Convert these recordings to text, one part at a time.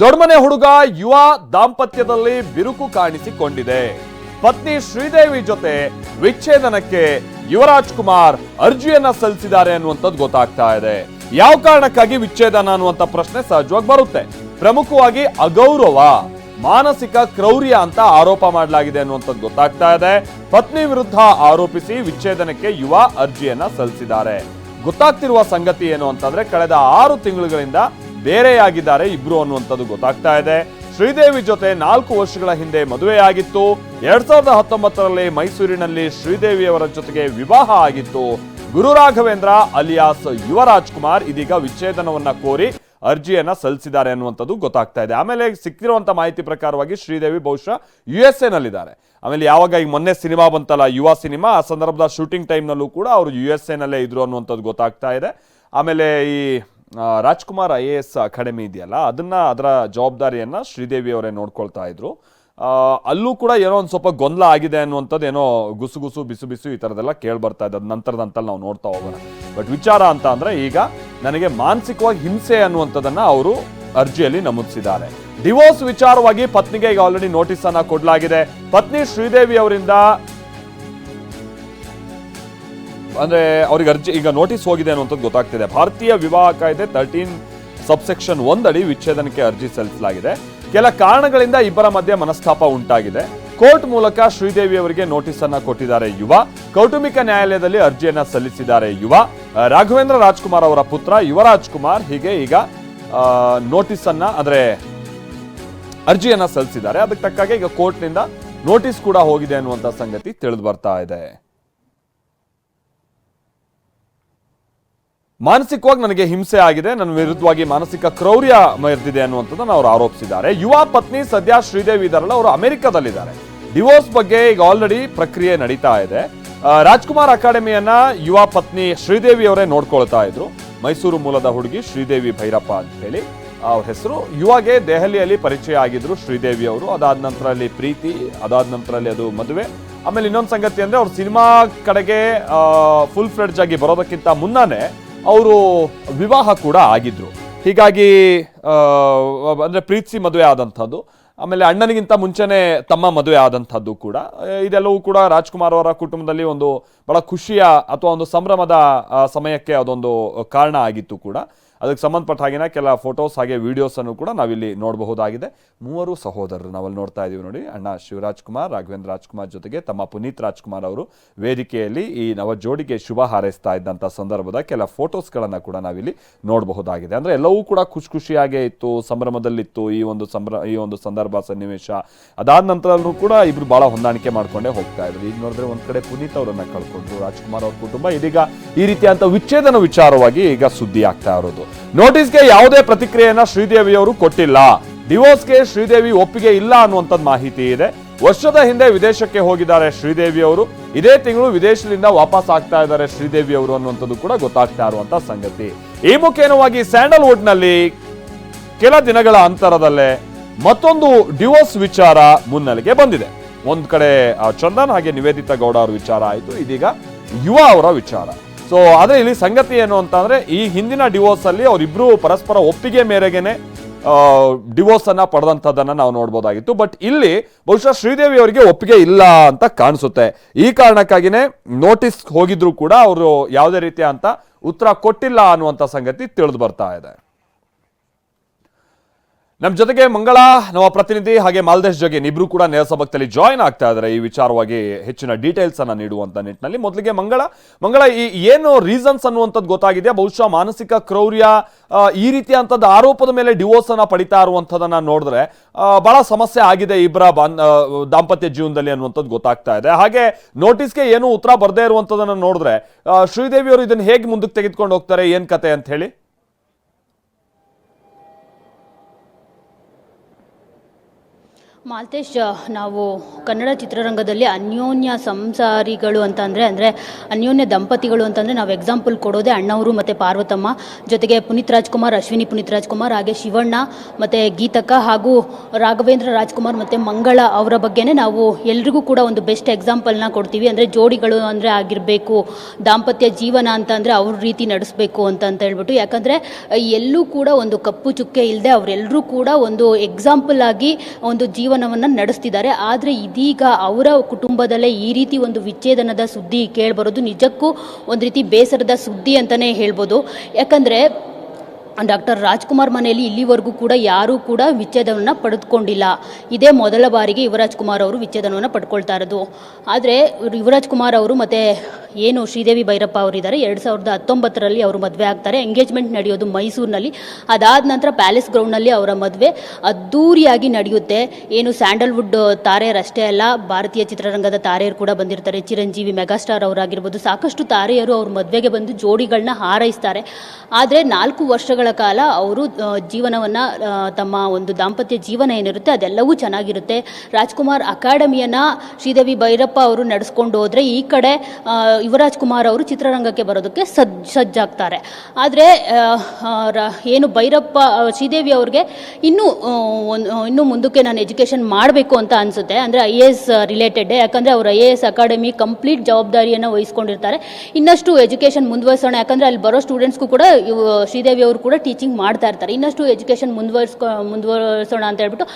ದೊಡ್ಡಮನೆ ಹುಡುಗ ಯುವ ದಾಂಪತ್ಯದಲ್ಲಿ ಬಿರುಕು ಕಾಣಿಸಿಕೊಂಡಿದೆ. ಪತ್ನಿ ಶ್ರೀದೇವಿ ಜೊತೆ ವಿಚ್ಛೇದನಕ್ಕೆ ಯುವರಾಜ್ ಕುಮಾರ್ ಅರ್ಜಿಯನ್ನ ಸಲ್ಲಿಸಿದ್ದಾರೆ ಅನ್ನುವಂಥದ್ದು ಗೊತ್ತಾಗ್ತಾ ಇದೆ. ಯಾವ ಕಾರಣಕ್ಕಾಗಿ ವಿಚ್ಛೇದನ ಅನ್ನುವಂಥ ಪ್ರಶ್ನೆ ಸಹಜವಾಗಿ ಬರುತ್ತೆ. ಪ್ರಮುಖವಾಗಿ ಅಗೌರವ, ಮಾನಸಿಕ ಕ್ರೌರ್ಯ ಅಂತ ಆರೋಪ ಮಾಡಲಾಗಿದೆ ಅನ್ನುವಂಥದ್ದು ಗೊತ್ತಾಗ್ತಾ ಇದೆ. ಪತ್ನಿ ವಿರುದ್ಧ ಆರೋಪಿಸಿ ವಿಚ್ಛೇದನಕ್ಕೆ ಯುವ ಅರ್ಜಿಯನ್ನ ಸಲ್ಲಿಸಿದ್ದಾರೆ. ಗೊತ್ತಾಗ್ತಿರುವ ಸಂಗತಿ ಏನು ಅಂತಂದ್ರೆ, ಕಳೆದ ಆರು ತಿಂಗಳುಗಳಿಂದ ಬೇರೆಯಾಗಿದ್ದಾರೆ ಇಬ್ರು ಅನ್ನುವಂಥದ್ದು ಗೊತ್ತಾಗ್ತಾ ಇದೆ. ಶ್ರೀದೇವಿ ಜೊತೆ ನಾಲ್ಕು ವರ್ಷಗಳ ಹಿಂದೆ ಮದುವೆಯಾಗಿತ್ತು. ಎರಡ್ ಸಾವಿರದ ಹತ್ತೊಂಬತ್ತರಲ್ಲಿ ಮೈಸೂರಿನಲ್ಲಿ ಶ್ರೀದೇವಿಯವರ ಜೊತೆಗೆ ವಿವಾಹ ಆಗಿತ್ತು. ಗುರು ರಾಘವೇಂದ್ರ ಅಲಿಯಾಸ್ ಯುವರಾಜ್ ಕುಮಾರ್ ಇದೀಗ ವಿಚ್ಛೇದನವನ್ನ ಕೋರಿ ಅರ್ಜಿಯನ್ನ ಸಲ್ಲಿಸಿದ್ದಾರೆ ಅನ್ನುವಂಥದ್ದು ಗೊತ್ತಾಗ್ತಾ ಇದೆ. ಆಮೇಲೆ ಸಿಕ್ಕಿರುವಂಥ ಮಾಹಿತಿ ಪ್ರಕಾರವಾಗಿ ಶ್ರೀದೇವಿ ಬಹುಶಃ ಯು ಎಸ್ ಎನಲ್ಲಿದ್ದಾರೆ. ಆಮೇಲೆ ಯಾವಾಗ ಈಗ ಮೊನ್ನೆ ಸಿನಿಮಾ ಬಂತಲ್ಲ, ಯುವ ಸಿನಿಮಾ, ಆ ಸಂದರ್ಭದ ಶೂಟಿಂಗ್ ಟೈಮ್ನಲ್ಲೂ ಕೂಡ ಅವರು ಯು ಎಸ್ ಎನಲ್ಲೇ ಇದ್ರು ಅನ್ನುವಂಥದ್ದು ಗೊತ್ತಾಗ್ತಾ ಇದೆ. ಆಮೇಲೆ ಈ Rajkumar I A S academy ಇದೆಯಲ್ಲ, ಅದನ್ನ ಅದರ ಜವಾಬ್ದಾರಿಯನ್ನ ಶ್ರೀದೇವಿ ಅವರೇ ನೋಡ್ಕೊಳ್ತಾ ಇದ್ರು. ಅಲ್ಲೂ ಕೂಡ ಏನೋ ಒಂದು ಸ್ವಲ್ಪ ಗೊಂದಲ ಆಗಿದೆ ಅನ್ನುವಂಥದ್ದು ಏನೋ ಗುಸು ಗುಸು ಬಿಸು ಬಿಸು ಈ ಥರದ್ದೆಲ್ಲ ಕೇಳಿ ಬರ್ತಾ ಇದೆ ನಂತರದಂತಲ್ಲಿ ನಾವು ನೋಡ್ತಾ ಹೋಗೋಣ. ಬಟ್ ವಿಚಾರ ಅಂತ ಅಂದರೆ ಈಗ ನನಗೆ ಮಾನಸಿಕವಾಗಿ ಹಿಂಸೆ ಅನ್ನುವಂಥದ್ದನ್ನ ಅವರು ಅರ್ಜಿಯಲ್ಲಿ ನಮೂದಿಸಿದ್ದಾರೆ. ಡಿವೋರ್ಸ್ ವಿಚಾರವಾಗಿ ಪತ್ನಿಗೆ ಈಗ ಆಲ್ರೆಡಿ ನೋಟಿಸ್ ಅನ್ನ ಕೊಡಲಾಗಿದೆ. ಪತ್ನಿ ಶ್ರೀದೇವಿ ಅವರಿಂದ ಅಂದ್ರೆ ಅವ್ರಿಗೆ ಅರ್ಜಿ ಈಗ ನೋಟಿಸ್ ಹೋಗಿದೆ ಅನ್ನುವಂಥದ್ದು ಗೊತ್ತಾಗ್ತಿದೆ. ಭಾರತೀಯ ವಿವಾಹ ಕಾಯ್ದೆ ತರ್ಟೀನ್ ಸಬ್ಸೆಕ್ಷನ್ ಒಂದಡಿ ವಿಚ್ಛೇದನಕ್ಕೆ ಅರ್ಜಿ ಸಲ್ಲಿಸಲಾಗಿದೆ. ಕೆಲ ಕಾರಣಗಳಿಂದ ಇಬ್ಬರ ಮಧ್ಯೆ ಮನಸ್ತಾಪ ಉಂಟಾಗಿದೆ. ಕೋರ್ಟ್ ಮೂಲಕ ಶ್ರೀದೇವಿ ಅವರಿಗೆ ನೋಟಿಸ್ ಅನ್ನ ಕೊಟ್ಟಿದ್ದಾರೆ ಯುವ. ಕೌಟುಂಬಿಕ ನ್ಯಾಯಾಲಯದಲ್ಲಿ ಅರ್ಜಿಯನ್ನ ಸಲ್ಲಿಸಿದ್ದಾರೆ ಯುವ. ರಾಘವೇಂದ್ರ ರಾಜ್ಕುಮಾರ್ ಅವರ ಪುತ್ರ ಯುವರಾಜ್ ಕುಮಾರ್ ಹೀಗೆ ಈಗ ನೋಟಿಸ್ ಅನ್ನ ಅಂದ್ರೆ ಅರ್ಜಿಯನ್ನ ಸಲ್ಲಿಸಿದ್ದಾರೆ. ಅದಕ್ಕೆ ತಕ್ಕಾಗೆ ಈಗ ಕೋರ್ಟ್ನಿಂದ ನೋಟಿಸ್ ಕೂಡ ಹೋಗಿದೆ ಅನ್ನುವಂಥ ಸಂಗತಿ ತಿಳಿದು ಬರ್ತಾ ಇದೆ. ಮಾನಸಿಕವಾಗಿ ನನಗೆ ಹಿಂಸೆ ಆಗಿದೆ, ನನ್ನ ವಿರುದ್ಧವಾಗಿ ಮಾನಸಿಕ ಕ್ರೌರ್ಯ ಮೆರೆದಿದೆ ಅನ್ನುವಂಥದ್ದನ್ನು ಅವರು ಆರೋಪಿಸಿದ್ದಾರೆ. ಯುವ ಪತ್ನಿ ಸದ್ಯ ಶ್ರೀದೇವಿ ಇದಾರಲ್ಲ ಅವರು ಅಮೆರಿಕದಲ್ಲಿದ್ದಾರೆ. ಡಿವೋರ್ಸ್ ಬಗ್ಗೆ ಈಗ ಆಲ್ರೆಡಿ ಪ್ರಕ್ರಿಯೆ ನಡೀತಾ ಇದೆ. ರಾಜ್ಕುಮಾರ್ ಅಕಾಡೆಮಿಯನ್ನ ಯುವ ಪತ್ನಿ ಶ್ರೀದೇವಿ ಅವರೇ ನೋಡ್ಕೊಳ್ತಾ ಇದ್ರು. ಮೈಸೂರು ಮೂಲದ ಹುಡುಗಿ ಶ್ರೀದೇವಿ ಭೈರಪ್ಪ ಅಂತ ಹೇಳಿ ಅವ್ರ ಹೆಸರು. ಯುವಾಗೆ ದೆಹಲಿಯಲ್ಲಿ ಪರಿಚಯ ಆಗಿದ್ರು ಶ್ರೀದೇವಿ ಅವರು. ಅದಾದ ನಂತರ ಅಲ್ಲಿ ಪ್ರೀತಿ, ಅದಾದ ನಂತರ ಅಲ್ಲಿ ಅದು ಮದುವೆ. ಆಮೇಲೆ ಇನ್ನೊಂದು ಸಂಗತಿ ಅಂದ್ರೆ ಅವ್ರು ಸಿನಿಮಾ ಕಡೆಗೆ ಫುಲ್ ಫ್ಲೆಡ್ಜ್ ಆಗಿ ಬರೋದಕ್ಕಿಂತ ಮುನ್ನನೇ ಅವರು ವಿವಾಹ ಕೂಡ ಆಗಿದ್ರು. ಹೀಗಾಗಿ ಅಂದರೆ ಪ್ರೀತಿಸಿ ಮದುವೆ ಆದಂಥದ್ದು. ಆಮೇಲೆ ಅಣ್ಣನಿಗಿಂತ ಮುಂಚೆನೆ ತಮ್ಮ ಮದುವೆ ಆದಂಥದ್ದು ಕೂಡ. ಇದೆಲ್ಲವೂ ಕೂಡ ರಾಜ್ಕುಮಾರ್ ಅವರ ಕುಟುಂಬದಲ್ಲಿ ಒಂದು ಬಹಳ ಖುಷಿಯ ಅಥವಾ ಒಂದು ಸಂಭ್ರಮದ ಸಮಯಕ್ಕೆ ಅದೊಂದು ಕಾರಣ ಆಗಿತ್ತು ಕೂಡ. ಅದಕ್ಕೆ ಸಂಬಂಧಪಟ್ಟ ಹಾಗೆನ ಕೆಲ ಫೋಟೋಸ್ ಹಾಗೆ ವಿಡಿಯೋಸ್ ಅನ್ನು ಕೂಡ ನಾವಿಲ್ಲಿ ನೋಡಬಹುದಾಗಿದೆ. ಮೂವರು ಸಹೋದರರು ನಾವಲ್ಲಿ ನೋಡ್ತಾ ಇದೀವಿ ನೋಡಿ. ಅಣ್ಣ ಶಿವರಾಜ್ ಕುಮಾರ್, ರಾಘವೇಂದ್ರ ರಾಜ್ಕುಮಾರ್ ಜೊತೆಗೆ ತಮ್ಮ ಪುನೀತ್ ರಾಜ್ಕುಮಾರ್ ಅವರು ವೇದಿಕೆಯಲ್ಲಿ ಈ ನವ ಜೋಡಿಗೆ ಶುಭ ಹಾರೈಸ್ತಾ ಇದ್ದಂಥ ಸಂದರ್ಭದ ಕೆಲ ಫೋಟೋಸ್ಗಳನ್ನು ಕೂಡ ನಾವಿಲ್ಲಿ ನೋಡಬಹುದಾಗಿದೆ. ಅಂದ್ರೆ ಎಲ್ಲವೂ ಕೂಡ ಖುಷಿ ಖುಷಿಯಾಗೇ ಇತ್ತು, ಸಂಭ್ರಮದಲ್ಲಿತ್ತು ಈ ಒಂದು ಸಂಭ್ರ, ಈ ಒಂದು ಸಂದರ್ಭ ಸನ್ನಿವೇಶ. ಅದಾದ ನಂತರನೂ ಕೂಡ ಇಬ್ರು ಬಹಳ ಹೊಂದಾಣಿಕೆ ಮಾಡ್ಕೊಂಡೇ ಹೋಗ್ತಾ ಇದ್ರು. ಈಗ ನೋಡಿದ್ರೆ ಒಂದು ಕಡೆ ಪುನೀತ್ ಅವರನ್ನು ಕಳ್ಕೊಂಡು ರಾಜ್ಕುಮಾರ್ ಅವ್ರ ಕುಟುಂಬ, ಇದೀಗ ಈ ರೀತಿಯಂತ ವಿಚ್ಛೇದನ ವಿಚಾರವಾಗಿ ಈಗ ಸುದ್ದಿ ಆಗ್ತಾ ಇರೋದು. ನೋಟಿಸ್ಗೆ ಯಾವುದೇ ಪ್ರತಿಕ್ರಿಯೆಯನ್ನ ಶ್ರೀದೇವಿ ಅವರು ಕೊಟ್ಟಿಲ್ಲ. ಡಿವೋರ್ಸ್ಗೆ ಶ್ರೀದೇವಿ ಒಪ್ಪಿಗೆ ಇಲ್ಲ ಅನ್ನುವಂಥದ್ದು ಮಾಹಿತಿ ಇದೆ. ವರ್ಷದ ಹಿಂದೆ ವಿದೇಶಕ್ಕೆ ಹೋಗಿದ್ದಾರೆ ಶ್ರೀದೇವಿ ಅವರು ಇದೇ ತಿಂಗಳು ವಿದೇಶದಿಂದ ವಾಪಸ್ ಆಗ್ತಾ ಇದ್ದಾರೆ ಶ್ರೀದೇವಿ ಅವರು ಅನ್ನುವಂಥದ್ದು ಕೂಡ ಗೊತ್ತಾಗ್ತಾ ಇರುವಂತ ಸಂಗತಿ. ಈ ಮುಖೇನವಾಗಿ ಸ್ಯಾಂಡಲ್ವುಡ್ನಲ್ಲಿ ಕೆಲ ದಿನಗಳ ಅಂತರದಲ್ಲೇ ಮತ್ತೊಂದು ಡಿವೋರ್ಸ್ ವಿಚಾರ ಮುನ್ನೆಲೆಗೆ ಬಂದಿದೆ. ಒಂದ್ ಕಡೆ ಚಂದನ್ ಹಾಗೆ ನಿವೇದಿತಾ ಗೌಡ ಅವರ ವಿಚಾರ ಆಯಿತು. ಇದೀಗ ಯುವ ಅವರ ವಿಚಾರ. ಸೊ ಆದರೆ ಇಲ್ಲಿ ಸಂಗತಿ ಏನು ಅಂತಂದರೆ, ಈ ಹಿಂದಿನ ಡಿವೋರ್ಸಲ್ಲಿ ಅವರಿಬ್ಬರು ಪರಸ್ಪರ ಒಪ್ಪಿಗೆ ಮೇರೆಗೆನೆ ಡಿವೋರ್ಸನ್ನು ಪಡೆದಂಥದ್ದನ್ನು ನಾವು ನೋಡ್ಬೋದಾಗಿತ್ತು. ಬಟ್ ಇಲ್ಲಿ ಬಹುಶಃ ಶ್ರೀದೇವಿ ಅವರಿಗೆ ಒಪ್ಪಿಗೆ ಇಲ್ಲ ಅಂತ ಕಾಣಿಸುತ್ತೆ. ಈ ಕಾರಣಕ್ಕಾಗಿನೇ ನೋಟಿಸ್ ಹೋಗಿದ್ರು ಕೂಡ ಅವರು ಯಾವುದೇ ರೀತಿಯ ಅಂತ ಉತ್ತರ ಕೊಟ್ಟಿಲ್ಲ ಅನ್ನುವಂಥ ಸಂಗತಿ ತಿಳಿದು ಬರ್ತಾ ಇದೆ. ನಮ್ಮ ಜೊತೆಗೆ ಮಂಗಳ, ನಮ್ಮ ಪ್ರತಿನಿಧಿ ಹಾಗೆ ಮಾಲ್ದೇಶ್ ಜಗೇನ್ ಇಬ್ರು ಕೂಡ ನೇರ ಸಭಕ್ತಲ್ಲಿ ಜಾಯಿನ್ ಆಗ್ತಾ ಇದ್ದಾರೆ ಈ ವಿಚಾರವಾಗಿ ಹೆಚ್ಚಿನ ಡೀಟೇಲ್ಸ್ ಅನ್ನ ನೀಡುವಂತ ನಿಟ್ಟಿನಲ್ಲಿ. ಮೊದಲಿಗೆ ಮಂಗಳ ಮಂಗಳ, ಈ ಏನು ರೀಸನ್ಸ್ ಅನ್ನುವಂಥದ್ದು ಗೊತ್ತಾಗಿದೆ ಬಹುಶಃ ಮಾನಸಿಕ ಕ್ರೌರ್ಯ ಈ ರೀತಿಯಂಥದ್ದು ಆರೋಪದ ಮೇಲೆ ಡಿವೋರ್ಸ್ ಅನ್ನ ಪಡಿತಾ ಇರುವಂಥದ್ದನ್ನ ನೋಡಿದ್ರೆ ಬಹಳ ಸಮಸ್ಯೆ ಆಗಿದೆ ಇಬ್ಬರ ದಾಂಪತ್ಯ ಜೀವನದಲ್ಲಿ ಅನ್ನುವಂಥದ್ದು ಗೊತ್ತಾಗ್ತಾ ಇದೆ. ಹಾಗೆ ನೋಟಿಸ್ಗೆ ಏನು ಉತ್ತರ ಬರದೇ ಇರುವಂಥದ್ದನ್ನ ನೋಡಿದ್ರೆ ಶ್ರೀದೇವಿ ಅವರು ಇದನ್ನ ಹೇಗೆ ಮುಂದಕ್ಕೆ ತೆಗೆದುಕೊಂಡು ಹೋಗ್ತಾರೆ? ಏನ್ ಕತೆ ಅಂತ ಹೇಳಿ. ಮಾಲ್ತೇಶ್ ನಾವು ಕನ್ನಡ ಚಿತ್ರರಂಗದಲ್ಲಿ ಅನ್ಯೋನ್ಯ ಸಂಸಾರಿಗಳು ಅಂತ ಅಂದರೆ ಅಂದರೆ ಅನ್ಯೋನ್ಯ ದಂಪತಿಗಳು ಅಂತಂದರೆ ನಾವು ಎಕ್ಸಾಂಪಲ್ ಕೊಡೋದೇ ಅಣ್ಣವರು ಮತ್ತು ಪಾರ್ವತಮ್ಮ. ಜೊತೆಗೆ ಪುನೀತ್ ರಾಜ್ಕುಮಾರ್, ಅಶ್ವಿನಿ ಪುನೀತ್ ರಾಜ್ಕುಮಾರ್, ಹಾಗೆ ಶಿವಣ್ಣ ಮತ್ತು ಗೀತಕ್ಕ ಹಾಗೂ ರಾಘವೇಂದ್ರ ರಾಜ್ಕುಮಾರ್ ಮತ್ತು ಮಂಗಳ ಅವರ ಬಗ್ಗೆನೇ ನಾವು ಎಲ್ರಿಗೂ ಕೂಡ ಒಂದು ಬೆಸ್ಟ್ ಎಕ್ಸಾಂಪಲ್ನ ಕೊಡ್ತೀವಿ. ಅಂದರೆ ಜೋಡಿಗಳು ಅಂದರೆ ಆಗಿರಬೇಕು, ದಾಂಪತ್ಯ ಜೀವನ ಅಂತ ಅಂದರೆ ಅವ್ರ ರೀತಿ ನಡೆಸಬೇಕು ಅಂತ ಅಂತ ಹೇಳ್ಬಿಟ್ಟು. ಯಾಕಂದರೆ, ಎಲ್ಲೂ ಕೂಡ ಒಂದು ಕಪ್ಪು ಚುಕ್ಕೆ ಇಲ್ಲದೆ ಅವರೆಲ್ಲರೂ ಕೂಡ ಒಂದು ಎಕ್ಸಾಂಪಲ್ ಆಗಿ ಒಂದು ಜೀವನವನ್ನು ನಡೆಸ್ತಿದ್ದಾರೆ. ಆದರೆ ಇದೀಗ ಅವರ ಕುಟುಂಬದಲ್ಲೇ ಈ ರೀತಿ ಒಂದು ವಿಚ್ಛೇದನದ ಸುದ್ದಿ ಕೇಳಬರೋದು ನಿಜಕ್ಕೂ ಒಂದು ರೀತಿ ಬೇಸರದ ಸುದ್ದಿ ಅಂತಲೇ ಹೇಳ್ಬೋದು. ಯಾಕಂದರೆ ಡಾಕ್ಟರ್ ರಾಜ್ಕುಮಾರ್ ಮನೆಯಲ್ಲಿ ಇಲ್ಲಿವರೆಗೂ ಕೂಡ ಯಾರೂ ಕೂಡ ವಿಚ್ಛೇದನವನ್ನು ಪಡೆದುಕೊಂಡಿಲ್ಲ. ಇದೇ ಮೊದಲ ಬಾರಿಗೆ ಯುವರಾಜ್ ಕುಮಾರ್ ಅವರು ವಿಚ್ಛೇದನವನ್ನು ಪಡ್ಕೊಳ್ತಾ ಇರೋದು. ಆದರೆ ಯುವರಾಜ್ ಕುಮಾರ್ ಅವರು ಮತ್ತು ಏನು ಶ್ರೀದೇವಿ ಭೈರಪ್ಪ ಅವರಿದ್ದಾರೆ. ಎರಡು ಸಾವಿರದ ಹತ್ತೊಂಬತ್ತರಲ್ಲಿ ಅವರು ಮದುವೆ ಆಗ್ತಾರೆ. ಎಂಗೇಜ್ಮೆಂಟ್ ನಡೆಯೋದು ಮೈಸೂರಿನಲ್ಲಿ. ಅದಾದ ನಂತರ ಪ್ಯಾಲೇಸ್ ಗ್ರೌಂಡ್ನಲ್ಲಿ ಅವರ ಮದುವೆ ಅದ್ಧೂರಿಯಾಗಿ ನಡೆಯುತ್ತೆ. ಏನು ಸ್ಯಾಂಡಲ್ವುಡ್ ತಾರೆಯರಷ್ಟೇ ಅಲ್ಲ, ಭಾರತೀಯ ಚಿತ್ರರಂಗದ ತಾರೆಯರು ಕೂಡ ಬಂದಿರ್ತಾರೆ. ಚಿರಂಜೀವಿ ಮೆಗಾಸ್ಟಾರ್ ಅವರಾಗಿರ್ಬೋದು. ಸಾಕಷ್ಟು ತಾರೆಯರು ಅವ್ರ ಮದುವೆಗೆ ಬಂದು ಜೋಡಿಗಳನ್ನ ಹಾರೈಸ್ತಾರೆ. ಆದರೆ ನಾಲ್ಕು ವರ್ಷಗಳ ಕಾಲ ಅವರು ಜೀವನವನ್ನು ತಮ್ಮ ಒಂದು ದಾಂಪತ್ಯ ಜೀವನ ಏನಿರುತ್ತೆ ಅದೆಲ್ಲವೂ ಚೆನ್ನಾಗಿರುತ್ತೆ. ರಾಜ್ಕುಮಾರ್ ಅಕಾಡೆಮಿಯನ್ನು ಶ್ರೀದೇವಿ ಭೈರಪ್ಪ ಅವರು ನಡೆಸ್ಕೊಂಡು ಹೋದರೆ ಈ ಕಡೆ ಯುವರಾಜ್ ಕುಮಾರ್ ಅವರು ಚಿತ್ರರಂಗಕ್ಕೆ ಬರೋದಕ್ಕೆ ಸಜ್ ಸಜ್ಜಾಗ್ತಾರೆ. ಆದರೆ ಏನು ಭೈರಪ್ಪ ಶ್ರೀದೇವಿ ಅವ್ರಿಗೆ ಇನ್ನೂ ಒಂದು ಇನ್ನೂ ಮುಂದಕ್ಕೆ ನಾನು ಎಜುಕೇಷನ್ ಮಾಡಬೇಕು ಅಂತ ಅನಿಸುತ್ತೆ. ಅಂದರೆ ಐ ಎ ಎಸ್ ರಿಲೇಟೆಡ್, ಯಾಕಂದರೆ ಅವರು I A S academy complete ಜವಾಬ್ದಾರಿಯನ್ನು ವಹಿಸ್ಕೊಂಡಿರ್ತಾರೆ. ಇನ್ನಷ್ಟು ಎಜುಕೇಷನ್ ಮುಂದುವರಿಸೋಣ, ಯಾಕಂದರೆ ಅಲ್ಲಿ ಬರೋ ಸ್ಟೂಡೆಂಟ್ಸ್ಗೂ ಕೂಡ ಶ್ರೀದೇವಿ ಅವರು ಟೀಚಿಂಗ್ ಮಾಡ್ತಾ ಇರ್ತಾರೆ. ಇನ್ನಷ್ಟು ಎಜುಕೇಶನ್ ಮುಂದುವರಿಸ್ಕೊ, ಮುಂದುವರಿಸೋಣ ಅಂತ ಹೇಳ್ಬಿಟ್ಟು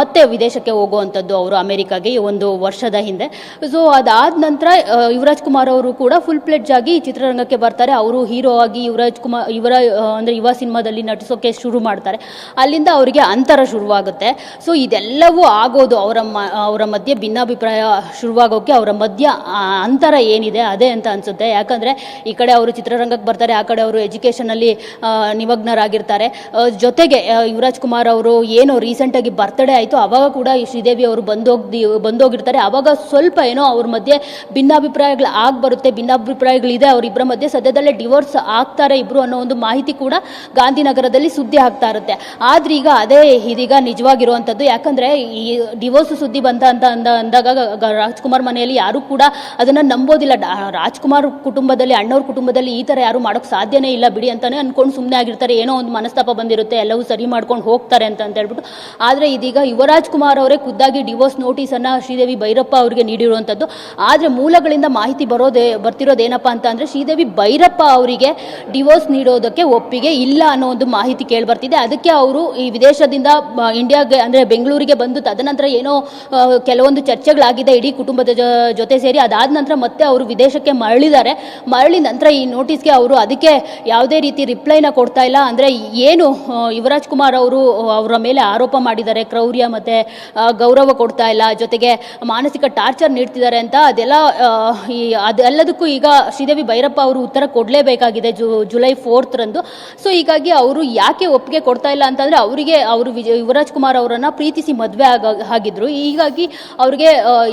ಮತ್ತೆ ವಿದೇಶಕ್ಕೆ ಹೋಗುವಂಥದ್ದು ಅವರು ಅಮೆರಿಕಾಗೆ ಒಂದು ವರ್ಷದ ಹಿಂದೆ. ಸೊ ಅದಾದ ನಂತರ ಯುವರಾಜ್ ಕುಮಾರ್ ಅವರು ಕೂಡ ಫುಲ್ ಪ್ಲೆಡ್ಜ್ ಆಗಿ ಚಿತ್ರರಂಗಕ್ಕೆ ಬರ್ತಾರೆ. ಅವರು ಹೀರೋ ಆಗಿ ಯುವರಾಜ್ ಕುಮಾರ್ ಇವರ ಅಂದರೆ ಯುವ ಸಿನಿಮಾದಲ್ಲಿ ನಟಿಸೋಕೆ ಶುರು ಮಾಡ್ತಾರೆ. ಅಲ್ಲಿಂದ ಅವರಿಗೆ ಅಂತರ ಶುರುವಾಗುತ್ತೆ. ಸೊ ಇದೆಲ್ಲವೂ ಆಗೋದು ಅವರ ಮ, ಅವರ ಮಧ್ಯೆ ಭಿನ್ನಾಭಿಪ್ರಾಯ ಶುರುವಾಗೋಕ್ಕೆ ಅವರ ಮಧ್ಯ ಅಂತರ ಏನಿದೆ, ಅದೇ ಅಂತ ಅನಿಸುತ್ತೆ. ಯಾಕಂದರೆ, ಈ ಕಡೆ ಅವರು ಚಿತ್ರರಂಗಕ್ಕೆ ಬರ್ತಾರೆ, ಆ ಕಡೆ ಅವರು ಎಜುಕೇಷನಲ್ಲಿ ನಿಮಗ್ನರಾಗಿರ್ತಾರೆ. ಜೊತೆಗೆ ಯುವರಾಜ್ ಕುಮಾರ್ ಅವರು ಏನು ರೀಸೆಂಟಾಗಿ ಬರ್ತ್ಡೇ ಆಯಿತು, ಅವಾಗ ಕೂಡ ಶ್ರೀದೇವಿ ಅವರು ಬಂದೋಗಿ ಬಂದೋಗಿರ್ತಾರೆ. ಅವಾಗ ಸ್ವಲ್ಪ ಏನೋ ಅವ್ರ ಮಧ್ಯೆ ಭಿನ್ನಾಭಿಪ್ರಾಯಗಳು ಆಗಿ ಬರುತ್ತೆ ಭಿನ್ನಾಭಿಪ್ರಾಯಗಳಿದೆ ಅವರಿಬ್ಬರ ಮಧ್ಯೆ. ಸದ್ಯದಲ್ಲೇ ಡಿವೋರ್ಸ್ ಆಗ್ತಾರೆ ಇಬ್ಬರು ಅನ್ನೋ ಒಂದು ಮಾಹಿತಿ ಕೂಡ ಗಾಂಧಿನಗರದಲ್ಲಿ ಸುದ್ದಿ ಆಗ್ತಾ ಇರುತ್ತೆ. ಆದ್ರೆ ಈಗ ಅದೇ ಇದೀಗ ನಿಜವಾಗಿರುವಂಥದ್ದು. ಯಾಕಂದ್ರೆ ಈ ಡಿವೋರ್ಸ್ ಸುದ್ದಿ ಬಂತ ಅಂತ ಅಂದ, ಅಂದಾಗ ರಾಜ್ಕುಮಾರ್ ಮನೆಯಲ್ಲಿ ಯಾರು ಕೂಡ ಅದನ್ನ ನಂಬೋದಿಲ್ಲ. ರಾಜ್ಕುಮಾರ್ ಕುಟುಂಬದಲ್ಲಿ, ಅಣ್ಣವ್ರ ಕುಟುಂಬದಲ್ಲಿ ಈ ಥರ ಯಾರು ಮಾಡೋಕ್ಕೆ ಸಾಧ್ಯನೇ ಇಲ್ಲ ಬಿಡಿ ಅಂತಾನೆ ಅನ್ಕೊಂಡು ಸುಮ್ಮನೆ ಆಗಿರ್ತಾರೆ, ಏನೋ ಒಂದು ಮನಸ್ತಾಪ ಬಂದಿರುತ್ತೆ, ಎಲ್ಲವೂ ಸರಿ ಮಾಡ್ಕೊಂಡು ಹೋಗ್ತಾರೆ ಅಂತ ಅಂತ ಹೇಳ್ಬಿಟ್ಟು. ಆದರೆ ಇದೀಗ ಯುವರಾಜ್ ಕುಮಾರ್ ಅವರೇ ಖುದ್ದಾಗಿ ಡಿವೋರ್ಸ್ ನೋಟಿಸನ್ನು ಶ್ರೀದೇವಿ ಭೈರಪ್ಪ ಅವರಿಗೆ ನೀಡಿರುವಂಥದ್ದು ಆದರೆ ಮೂಲಗಳಿಂದ ಮಾಹಿತಿ ಬರೋದೇ, ಬರ್ತಿರೋದೇನಪ್ಪ ಅಂತ ಅಂದರೆ ಶ್ರೀದೇವಿ ಭೈರಪ್ಪ ಅವರಿಗೆ ಡಿವೋರ್ಸ್ ನೀಡೋದಕ್ಕೆ ಒಪ್ಪಿಗೆ ಇಲ್ಲ ಅನ್ನೋ ಒಂದು ಮಾಹಿತಿ ಕೇಳಿಬರ್ತಿದೆ. ಅದಕ್ಕೆ ಅವರು ಈ ವಿದೇಶದಿಂದ ಇಂಡಿಯಾಗೆ ಅಂದರೆ ಬೆಂಗಳೂರಿಗೆ ಬಂದು ತದನಂತರ ಏನೋ ಕೆಲವೊಂದು ಚರ್ಚೆಗಳಾಗಿದೆ ಇಡೀ ಕುಟುಂಬದ ಜೊತೆ ಸೇರಿ. ಅದಾದ ನಂತರ ಮತ್ತೆ ಅವರು ವಿದೇಶಕ್ಕೆ ಮರಳಿದ್ದಾರೆ. ಮರಳಿ ನಂತರ ಈ ನೋಟಿಸ್ಗೆ ಅವರು ಅದಕ್ಕೆ ಯಾವುದೇ ರೀತಿ ರಿಪ್ಲೈನ ಇಲ್ಲ. ಅಂದರೆ ಏನು ಯುವರಾಜ್ ಕುಮಾರ್ ಅವರು ಅವರ ಮೇಲೆ ಆರೋಪ ಮಾಡಿದ್ದಾರೆ. ಕ್ರೌರ್ಯ ಮತ್ತು ಗೌರವ ಕೊಡ್ತಾ ಇಲ್ಲ. ಜೊತೆಗೆ ಮಾನಸಿಕ ಟಾರ್ಚರ್ ನೀಡ್ತಿದ್ದಾರೆ ಅಂತ ಅದೆಲ್ಲ ಈ, ಅದೆಲ್ಲದಕ್ಕೂ ಈಗ ಶ್ರೀದೇವಿ ಭೈರಪ್ಪ ಅವರು ಉತ್ತರ ಕೊಡಲೇಬೇಕಾಗಿದೆ ಜು, ಜುಲೈ ಫೋರ್ತ್ರಂದು ಸೊ ಹೀಗಾಗಿ ಅವರು ಯಾಕೆ ಒಪ್ಪಿಗೆ ಕೊಡ್ತಾ ಇಲ್ಲ ಅಂತಂದರೆ ಅವರಿಗೆ, ಅವರು ವಿಜಯ ಯುವರಾಜ್ ಕುಮಾರ್ ಅವರನ್ನು ಪ್ರೀತಿಸಿ ಮದುವೆ ಆಗ, ಆಗಿದ್ರು. ಹೀಗಾಗಿ ಅವರಿಗೆ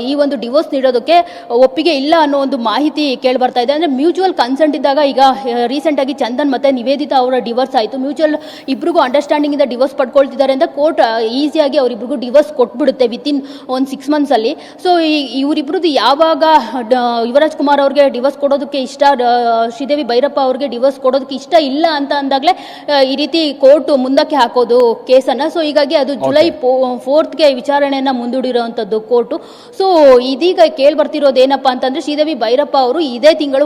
ಈ ಒಂದು ಡಿವೋರ್ಸ್ ನೀಡೋದಕ್ಕೆ ಒಪ್ಪಿಗೆ ಇಲ್ಲ ಅನ್ನೋ ಒಂದು ಮಾಹಿತಿ ಕೇಳಿ ಬರ್ತಾ ಇದೆ. ಅಂದರೆ ಮ್ಯೂಚುವಲ್ ಕನ್ಸೆಂಟ್ ಇದ್ದಾಗ ಈಗ ರೀಸೆಂಟಾಗಿ ಚಂದನ್ ಮತ್ತು ನಿವೇದಿತಾ ಅವರ ಡಿವೋರ್ಸ್ ಆಯಿತು. ಮ್ಯೂಚುವಲ್ ಇಬ್ರಿಗೂ ಅಂಡರ್ಸ್ಟ್ಯಾಂಡಿಂಗಿಂದ ಡಿವೋರ್ಸ್ ಪಡ್ಕೊಳ್ತಿದ್ದಾರೆ ಅಂತ ಕೋರ್ಟ್ ಈಸಿಯಾಗಿ ಅವರಿಬ್ರಿಗೂ ಡಿವೋರ್ಸ್ ಕೊಟ್ಬಿಡುತ್ತೆ ವಿತಿನ್ ಒಂದು ಸಿಕ್ಸ್ ಮಂತ್ಸಲ್ಲಿ ಸೊ ಇವರಿಬ್ರದ್ದು ಯಾವಾಗ ಯುವರಾಜ್ ಕುಮಾರ್ ಅವ್ರಿಗೆ ಡಿವೋರ್ಸ್ ಕೊಡೋದಕ್ಕೆ ಇಷ್ಟ ಶ್ರೀದೇವಿ ಭೈರಪ್ಪ ಅವ್ರಿಗೆ ಡಿವೋರ್ಸ್ ಕೊಡೋದಕ್ಕೆ ಇಷ್ಟ ಇಲ್ಲ ಅಂತ ಅಂದಾಗಲೇ ಈ ರೀತಿ ಕೋರ್ಟ್ ಮುಂದಕ್ಕೆ ಹಾಕೋದು ಕೇಸನ್ನು. ಸೊ ಹೀಗಾಗಿ ಅದು ಜುಲೈ ಫೋರ್ತ್ಗೆ ವಿಚಾರಣೆಯನ್ನು ಮುಂದೂಡಿರುವಂಥದ್ದು ಕೋರ್ಟು ಸೊ ಇದೀಗ ಕೇಳಿ ಬರ್ತಿರೋದು ಏನಪ್ಪ ಅಂತಂದ್ರೆ ಶ್ರೀದೇವಿ ಭೈರಪ್ಪ ಅವರು ಇದೇ ತಿಂಗಳು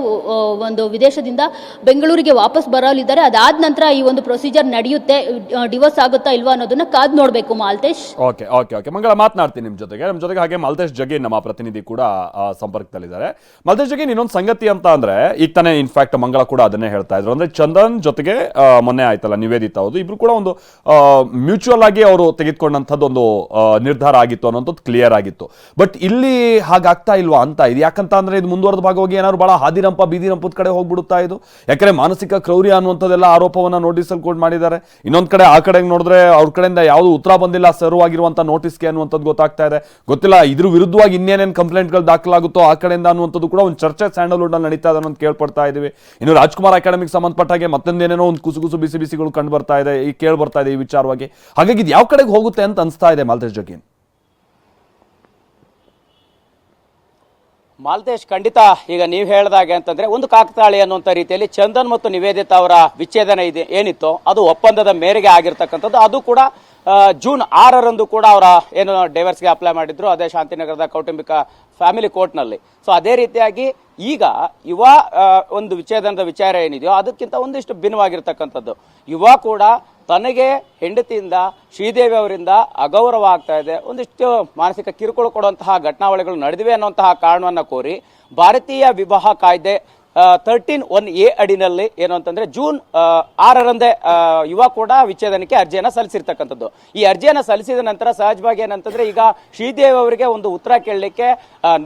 ಒಂದು ವಿದೇಶದಿಂದ ಬೆಂಗಳೂರಿಗೆ ವಾಪಸ್ ಬರಲಿದ್ದಾರೆ. ಅದಾದ ನಂತರ ಈ ಒಂದು ಪ್ರೊಸೀಜರ್ ನಡೆಯುತ್ತೆ ಡಿವೋರ್ಸ್ ಆಗುತ್ತಾ ಇಲ್ವಾ ಅನ್ನೋದನ್ನ ಕಾದ್ ನೋಡಬೇಕು ಮಾಲ್ತೇಶ್. Okay okay okay. ಮಂಗಳ, ಮಾತನಾಡ್ತೀನಿ ನಿಮ್ಮ ಜೊತೆಗೆ. ನಮ್ಮ ಜೊತೆಗೆ ಹಾಗೆ ಮಾಲ್ತೇಶ್ ಜಗೀನ್ ನಮ್ಮ ಪ್ರತಿನಿಧಿ ಕೂಡ ಸಂಪರ್ಕದಲ್ಲಿದ್ದಾರೆ. ಮಾಲ್ತೇಶ್ ಜಗೀನ್ ಇನ್ನೊಂದು ಸಂಗತಿ ಅಂತ ಅಂದ್ರೆ, ಈಗ ತಾನೇ ಇನ್ಫ್ಯಾಕ್ಟ್ ಮಂಗಳ ಕೂಡ ಅದನ್ನೇ ಹೇಳ್ತಾ ಇದ್ರು. ಅಂದ್ರೆ ಚಂದನ್ ಜೊತೆಗೆ ಮೊನ್ನೆ ಆಯ್ತಲ್ಲ ನಿವೇದಿತಾ ಅವರು ಇಬ್ರು ಕೂಡ ಒಂದು ಮ್ಯೂಚುವಲ್ ಆಗಿ ಅವರು ತೆಗೆದುಕೊಂಡಂಥದ್ದು ಒಂದು ನಿರ್ಧಾರ ಆಗಿತ್ತು ಅನ್ನೋಂಥದ್ದು ಕ್ಲಿಯರ್ ಆಗಿತ್ತು. ಬಟ್ ಇಲ್ಲಿ ಹಾಗಾಗ್ತಾ ಇಲ್ವಾ ಅಂತ ಇದು? ಯಾಕಂತ ಅಂದ್ರೆ ಇದು ಮುಂದುವರೆದ ಭಾಗವಾಗಿ ಏನಾದ್ರು ಬಹಳ ಹಾದಿರಂಪ, ಬೀದಿರಂಪದ ಕಡೆ ಹೋಗ್ಬಿಡುತ್ತಾ ಇದು? ಯಾಕಂದ್ರೆ ಮಾನಸಿಕ ಕ್ರೌರ್ಯ ಅನ್ನುವಂಥದ್ದೆಲ್ಲ ಆರೋಪವನ್ನ ನೋಟಿಸಲ್ಲಿ ಕೋಡ್ ಮಾಡಿದ್ದಾರೆ. ಇನ್ನೊಂದು ಕಡೆ ಆ ಕಡೆ ನೋಡಿದ್ರೆ ಅವ್ರ ಕಡೆಯಿಂದ ಯಾವುದು ಉತ್ತರ ಬಂದಿಲ್ಲ ಸರ್ವ್ ನೋಟಿಸ್ ನೋಟಿಸ್ಗೆ ಅನ್ನುವಂಥದ್ದು ಗೊತ್ತಾಗ್ತಾ ಇದೆ. ಗೊತ್ತಿಲ್ಲ, ಇದ್ರ ವಿರುದ್ಧವಾಗಿ ಇನ್ನೇನೇನು ಕಂಪ್ಲೇಂಟ್ಗಳು ದಾಖಲಾಗುತ್ತೋ ಆ ಕಡೆಯಿಂದ ಅನ್ನುವಂಥದ್ದು ಕೂಡ ಒಂದು ಚರ್ಚೆ ಸ್ಯಾಂಡಲ್ವುಡ್ ಅಲ್ಲಿ ನಡೀತಾ ಇದೆ ಅಂತ ಕೇಳ್ಪಡ್ತಾ ಇದೀವಿ. ಇನ್ನು ರಾಜ್ಕುಮಾರ್ ಅಕಾಡೆಮಿಗೆ ಸಂಬಂಧಪಟ್ಟ ಹಾಗೆ ಮತ್ತೊಂದೇನೇನೋ ಒಂದು ಕುಸು ಕುಸು ಬಿಸಿ ಬಿಸಿಗಳು ಕಂಡು ಬರ್ತಾ ಇದೆ, ಈ ಕೇಳಿ ಬರ್ತಾ ಇದೆ ಈ ವಿಚಾರವಾಗಿ. ಹಾಗಾಗಿ ಇದು ಯಾವ ಕಡೆಗೆ ಹೋಗುತ್ತೆ ಅಂತ ಅನಿಸ್ತಾ ಇದೆ ಮಾಲ್ತೇಶ್ ಜಗೀನ್ ಮಾಲ್ತೇಶ್, ಖಂಡಿತ ಈಗ ನೀವು ಹೇಳ್ದಾಗೆ ಅಂತಂದ್ರೆ ಒಂದು ಕಾಕತಾಳಿ ಅನ್ನುವಂಥ ರೀತಿಯಲ್ಲಿ ಚಂದನ್ ಮತ್ತು ನಿವೇದಿತಾ ಅವರ ವಿಚ್ಛೇದನ ಇದೆ, ಏನಿತ್ತು ಅದು ಒಪ್ಪಂದದ ಮೇರೆಗೆ ಆಗಿರ್ತಕ್ಕಂಥದ್ದು. ಅದು ಕೂಡ ಜೂನ್ ಆರರಂದು ಕೂಡ ಅವರ ಏನು ಡೈವರ್ಸ್ಗೆ ಅಪ್ಲೈ ಮಾಡಿದ್ರು, ಅದೇ ಶಾಂತಿನಗರದ ಕೌಟುಂಬಿಕ ಫ್ಯಾಮಿಲಿ ಕೋರ್ಟ್ನಲ್ಲಿ ಸೊ ಅದೇ ರೀತಿಯಾಗಿ ಈಗ ಯುವ ಒಂದು ವಿಚ್ಛೇದನದ ವಿಚಾರ ಏನಿದೆಯೋ ಅದಕ್ಕಿಂತ ಒಂದಿಷ್ಟು ಭಿನ್ನವಾಗಿರ್ತಕ್ಕಂಥದ್ದು. ಯುವ ಕೂಡ ತನಗೆ ಹೆಂಡತಿಯಿಂದ, ಶ್ರೀದೇವಿ ಅವರಿಂದ ಅಗೌರವ ಆಗ್ತಾ ಇದೆ. ಒಂದಿಷ್ಟು ಮಾನಸಿಕ ಕಿರುಕುಳ ಕೊಡುವಂತಹ ಘಟನಾವಳಿಗಳು ನಡೆದಿವೆ ಅನ್ನುವಂತಹ ಕಾರಣವನ್ನು ಕೋರಿ ಭಾರತೀಯ ವಿವಾಹ ಕಾಯ್ದೆ ತರ್ಟೀನ್ ಒನ್ ಎ ಅಡಿನಲ್ಲಿ ಏನು ಅಂತಂದ್ರೆ ಜೂನ್ ಆರರಂದೇ ಯುವ ಕೂಡ ವಿಚ್ಛೇದನಕ್ಕೆ ಅರ್ಜಿಯನ್ನು ಸಲ್ಲಿಸಿರ್ತಕ್ಕಂಥದ್ದು. ಈ ಅರ್ಜಿಯನ್ನು ಸಲ್ಲಿಸಿದ ನಂತರ ಸಹಜವಾಗಿ ಏನಂತಂದ್ರೆ ಈಗ ಶ್ರೀದೇವಿ ಅವರಿಗೆ ಒಂದು ಉತ್ತರ ಕೇಳಲಿಕ್ಕೆ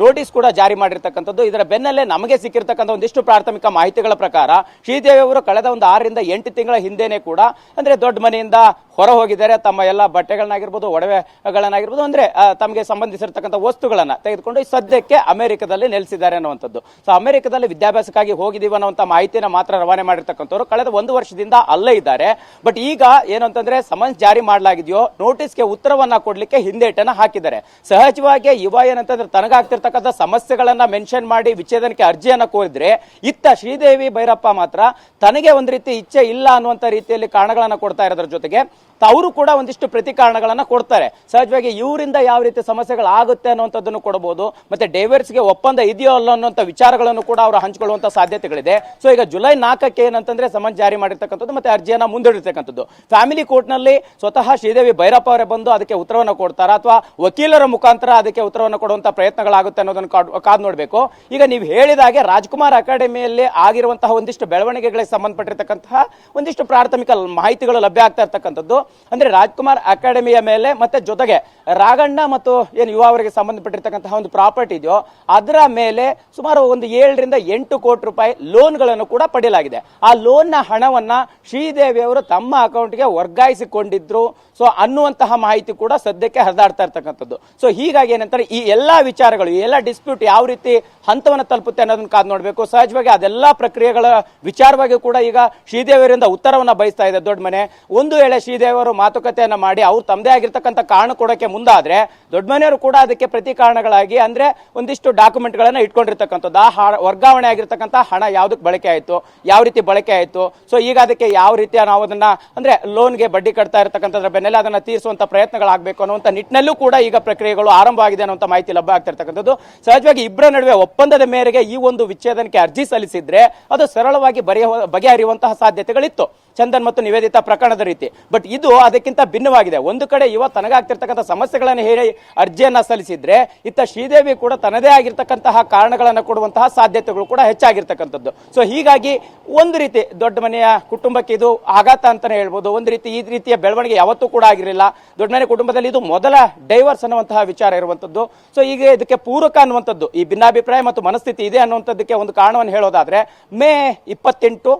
ನೋಟಿಸ್ ಕೂಡ ಜಾರಿ ಮಾಡಿರ್ತಕ್ಕಂಥದ್ದು. ಇದರ ಬೆನ್ನಲ್ಲೇ ನಮಗೆ ಸಿಕ್ಕಿರ್ತಕ್ಕಂಥ ಒಂದಿಷ್ಟು ಪ್ರಾಥಮಿಕ ಮಾಹಿತಿಗಳ ಪ್ರಕಾರ ಶ್ರೀದೇವಿ ಅವರು ಕಳೆದ ಒಂದು ಆರರಿಂದ ಎಂಟು ತಿಂಗಳ ಹಿಂದೆನೆ ಕೂಡ ಅಂದ್ರೆ ದೊಡ್ಡ ಮನೆಯಿಂದ ಹೊರ ಹೋಗಿದ್ದಾರೆ. ತಮ್ಮ ಎಲ್ಲ ಬಟ್ಟೆಗಳನ್ನಾಗಿರ್ಬೋದು, ಒಡವೆಗಳನ್ನಾಗಿರ್ಬೋದು, ಅಂದ್ರೆ ತಮಗೆ ಸಂಬಂಧಿಸಿರ್ತಕ್ಕಂಥ ವಸ್ತುಗಳನ್ನ ತೆಗೆದುಕೊಂಡು ಸದ್ಯಕ್ಕೆ ಅಮೆರಿಕದಲ್ಲಿ ನೆಲೆಸಿದ್ದಾರೆ ಅನ್ನುವಂಥದ್ದು. ಸೊ ಅಮೆರಿಕದಲ್ಲಿ ವಿದ್ಯಾಭ್ಯಾಸಕ್ಕಾಗಿ ಹೋಗಿದ್ದೀವಿ ಅನ್ನೋಂತ ಮಾಹಿತಿನ ಮಾತ್ರ ರವಾನೆ ಮಾಡಿರ್ತಕ್ಕಂಥವ್ರು ಕಳೆದ ಒಂದು ವರ್ಷದಿಂದ ಅಲ್ಲೇ ಇದ್ದಾರೆ. ಬಟ್ ಈಗ ಏನು ಅಂತಂದ್ರೆ ಸಮನ್ಸ್ ಜಾರಿ ಮಾಡಲಾಗಿದೆಯೋ, ನೋಟಿಸ್ಗೆ ಉತ್ತರವನ್ನ ಕೊಡ್ಲಿಕ್ಕೆ ಹಿಂದೇಟನ್ನ ಹಾಕಿದ್ದಾರೆ. ಸಹಜವಾಗಿ ಯುವ ಏನಂತಂದ್ರೆ ತನಗಾಗ್ತಿರ್ತಕ್ಕಂಥ ಸಮಸ್ಯೆಗಳನ್ನ ಮೆನ್ಷನ್ ಮಾಡಿ ವಿಚ್ಛೇದನಕ್ಕೆ ಅರ್ಜಿಯನ್ನ ಕೋರಿದ್ರೆ ಇತ್ತ ಶ್ರೀದೇವಿ ಭೈರಪ್ಪ ಮಾತ್ರ ತನಗೆ ಒಂದು ರೀತಿ ಇಚ್ಛೆ ಇಲ್ಲ ಅನ್ನುವಂಥ ರೀತಿಯಲ್ಲಿ ಕಾರಣಗಳನ್ನು ಕೊಡ್ತಾ ಇರೋದ್ರ ಜೊತೆಗೆ ಅವರು ಕೂಡ ಒಂದಿಷ್ಟು ಪ್ರತಿಕಾರಣಗಳನ್ನು ಕೊಡ್ತಾರೆ. ಸಹಜವಾಗಿ ಇವರಿಂದ ಯಾವ ರೀತಿ ಸಮಸ್ಯೆಗಳು ಆಗುತ್ತೆ ಅನ್ನುವಂಥದ್ದನ್ನು ಕೊಡಬಹುದು ಮತ್ತೆ ಡೈವರ್ಸ್ಗೆ ಒಪ್ಪಂದ ಇದೆಯೋ ಅಲ್ಲ ಅನ್ನುವಂಥ ವಿಚಾರಗಳನ್ನು ಕೂಡ ಅವರು ಹಂಚಿಕೊಳ್ಳುವಂಥ ಸಾಧ್ಯತೆಗಳಿದೆ. ಸೊ ಈಗ ಜುಲೈ ನಾಲ್ಕಕ್ಕೆ ಏನಂತಂದ್ರೆ ಸಮನ್ ಜಾರಿ ಮಾಡಿರ್ತಕ್ಕಂಥದ್ದು ಮತ್ತೆ ಅರ್ಜಿಯನ್ನ ಮುಂದೂಡಿರ್ತಕ್ಕಂಥದ್ದು. ಫ್ಯಾಮಿಲಿ ಕೋರ್ಟ್ನಲ್ಲಿ ಸ್ವತಃ ಶ್ರೀದೇವಿ ಭೈರಪ್ಪ ಅವರೇ ಬಂದು ಅದಕ್ಕೆ ಉತ್ತರವನ್ನು ಕೊಡ್ತಾರಾ ಅಥವಾ ವಕೀಲರ ಮುಖಾಂತರ ಅದಕ್ಕೆ ಉತ್ತರವನ್ನು ಕೊಡುವಂಥ ಪ್ರಯತ್ನಗಳಾಗುತ್ತೆ ಅನ್ನೋದನ್ನು ಕಾದ್- ನೋಡಬೇಕು. ಈಗ ನೀವು ಹೇಳಿದಾಗೆ ರಾಜ್ಕುಮಾರ್ ಅಕಾಡೆಮಿಯಲ್ಲಿ ಆಗಿರುವಂತಹ ಒಂದಿಷ್ಟು ಬೆಳವಣಿಗೆಗಳಿಗೆ ಸಂಬಂಧಪಟ್ಟಿರ್ತಕ್ಕಂತಹ ಒಂದಿಷ್ಟು ಪ್ರಾಥಮಿಕ ಮಾಹಿತಿಗಳು ಲಭ್ಯ ಆಗ್ತಾ ಇರ್ತಕ್ಕಂಥದ್ದು. ಅಂದ್ರೆ ರಾಜ್ಕುಮಾರ್ ಅಕಾಡೆಮಿಯ ಮೇಲೆ ಮತ್ತೆ ಜೊತೆಗೆ ರಾಗಣ್ಣ ಮತ್ತು ಏನು ಯುವ ಅವರಿಗೆ ಸಂಬಂಧಪಟ್ಟಿರ್ತಕ್ಕಂತಹ ಒಂದು ಪ್ರಾಪರ್ಟಿ ಇದೆಯೋ, ಅದರ ಮೇಲೆ ಸುಮಾರು ಒಂದು ಏಳರಿಂದ ಎಂಟು ಕೋಟಿ ರೂಪಾಯಿ ಲೋನ್ಗಳನ್ನು ಕೂಡ ಪಡೆಯಲಾಗಿದೆ. ಆ ಲೋನ್ನ ಹಣವನ್ನ ಶ್ರೀದೇವಿ ಅವರು ತಮ್ಮ ಅಕೌಂಟ್ಗೆ ವರ್ಗಾಯಿಸಿಕೊಂಡಿದ್ರು. ಸೊ, ಅನ್ನುವಂತಹ ಮಾಹಿತಿ ಕೂಡ ಸದ್ಯಕ್ಕೆ ಹರಿದಾಡ್ತಾ ಇರ್ತಕ್ಕಂಥದ್ದು. ಸೊ, ಹೀಗಾಗಿ ಏನಂತಾರೆ, ಈ ಎಲ್ಲಾ ವಿಚಾರಗಳು, ಈ ಎಲ್ಲ ಡಿಸ್ಪ್ಯೂಟ್ ಯಾವ ರೀತಿ ಹಂತವನ್ನು ತಲುಪುತ್ತೆ ಅನ್ನೋದನ್ನು ಕಾದು ನೋಡಬೇಕು. ಸಹಜವಾಗಿ ಅದೆಲ್ಲ ಪ್ರಕ್ರಿಯೆಗಳ ವಿಚಾರವಾಗಿ ಕೂಡ ಈಗ ಶ್ರೀದೇವಿಯರಿಂದ ಉತ್ತರವನ್ನು ಬಯಸ್ತಾ ಇದೆ ದೊಡ್ಡ ಮನೆ. ಒಂದು ವೇಳೆ ಶ್ರೀದೇವರು ಮಾತುಕತೆಯನ್ನು ಮಾಡಿ ಅವ್ರು ತಮ್ಮದೇ ಆಗಿರ್ತಕ್ಕಂಥ ಕಾರಣ ಕೊಡೋಕ್ಕೆ ಮುಂದಾದ್ರೆ ದೊಡ್ಡ ಮನೆಯವರು ಕೂಡ ಅದಕ್ಕೆ ಪ್ರತಿ ಕಾರಣಗಳಾಗಿ ಅಂದ್ರೆ ಒಂದಿಷ್ಟು ಡಾಕ್ಯುಮೆಂಟ್ ಗಳನ್ನ ಇಟ್ಕೊಂಡಿರ್ತಕ್ಕಂಥದ್ದು. ಆ ವರ್ಗಾವಣೆ ಆಗಿರ್ತಕ್ಕಂಥ ಹಣ ಯಾವ್ದಕ್ಕೆ ಬಳಕೆ ಆಯಿತು, ಯಾವ ರೀತಿ ಬಳಕೆ ಆಯಿತು. ಸೊ ಈಗ ಅದಕ್ಕೆ ಯಾವ ರೀತಿಯ ನಾವು ಅದನ್ನ ಅಂದ್ರೆ ಲೋನ್ಗೆ ಬಡ್ಡಿ ಕಟ್ತಾ ಇರತಕ್ಕಂಥದ್ರ ಬೆನ್ನೆಲ್ಲ ಅದನ್ನ ತೀರಿಸುವಂತ ಪ್ರಯತ್ನಗಳಾಗಬೇಕು ಅನ್ನುವಂಥ ನಿಟ್ಟಿನಲ್ಲೂ ಕೂಡ ಈಗ ಪ್ರಕ್ರಿಯೆಗಳು ಆರಂಭ ಆಗಿದೆ ಅನ್ನುವಂಥ ಮಾಹಿತಿ ಲಭ್ಯ ಆಗ್ತಿರ್ತಕ್ಕಂಥದ್ದು ಸಹಜವಾಗಿ ಇಬ್ಬರ ನಡುವೆ ಒಪ್ಪಂದದ ಮೇರೆಗೆ ಈ ಒಂದು ವಿಚ್ಛೇದನಕ್ಕೆ ಅರ್ಜಿ ಸಲ್ಲಿಸಿದ್ರೆ ಅದು ಸರಳವಾಗಿ ಬರೆಯ ಬಗೆಹರಿಯುವಂತಹ ಸಾಧ್ಯತೆಗಳಿತ್ತು. ಚಂದನ್ ಮತ್ತು ನಿವೇದಿತಾ ಪ್ರಕರಣದ ರೀತಿ. ಬಟ್ ಇದು ಅದಕ್ಕಿಂತ ಭಿನ್ನವಾಗಿದೆ. ಒಂದು ಕಡೆ ಯುವ ತನಗಾಗ್ತಿರ್ತಕ್ಕಂಥ ಸಮಸ್ಯೆಗಳನ್ನು ಹೇಳಿ ಅರ್ಜಿಯನ್ನ ಸಲ್ಲಿಸಿದ್ರೆ ಇತ್ತ ಶ್ರೀದೇವಿ ಕೂಡ ತನ್ನದೇ ಆಗಿರ್ತಕ್ಕಂತಹ ಕಾರಣಗಳನ್ನು ಕೊಡುವಂತಹ ಸಾಧ್ಯತೆಗಳು ಕೂಡ ಹೆಚ್ಚಾಗಿರ್ತಕ್ಕಂಥದ್ದು. ಸೊ ಹೀಗಾಗಿ ಒಂದು ರೀತಿ ದೊಡ್ಡ ಮನೆಯ ಕುಟುಂಬಕ್ಕೆ ಇದು ಆಘಾತ ಅಂತಾನೆ ಹೇಳ್ಬೋದು. ಒಂದು ರೀತಿ ಈ ರೀತಿಯ ಬೆಳವಣಿಗೆ ಯಾವತ್ತೂ ಕೂಡ ಆಗಿರಲಿಲ್ಲ. ದೊಡ್ಡ ಮನೆ ಕುಟುಂಬದಲ್ಲಿ ಇದು ಮೊದಲ ಡೈವರ್ಸ್ ಅನ್ನುವಂತಹ ವಿಚಾರ ಇರುವಂತದ್ದು ಸೊ ಈಗ ಇದಕ್ಕೆ ಪೂರಕ ಅನ್ನುವಂಥದ್ದು. ಈ ಭಿನ್ನಾಭಿಪ್ರಾಯ ಮತ್ತು ಮನಸ್ಥಿತಿ ಇದೆ ಅನ್ನುವಂಥದ್ದಕ್ಕೆ ಒಂದು ಕಾರಣವನ್ನು ಹೇಳೋದಾದ್ರೆ, ಮೇ ಇಪ್ಪತ್ತೆಂಟು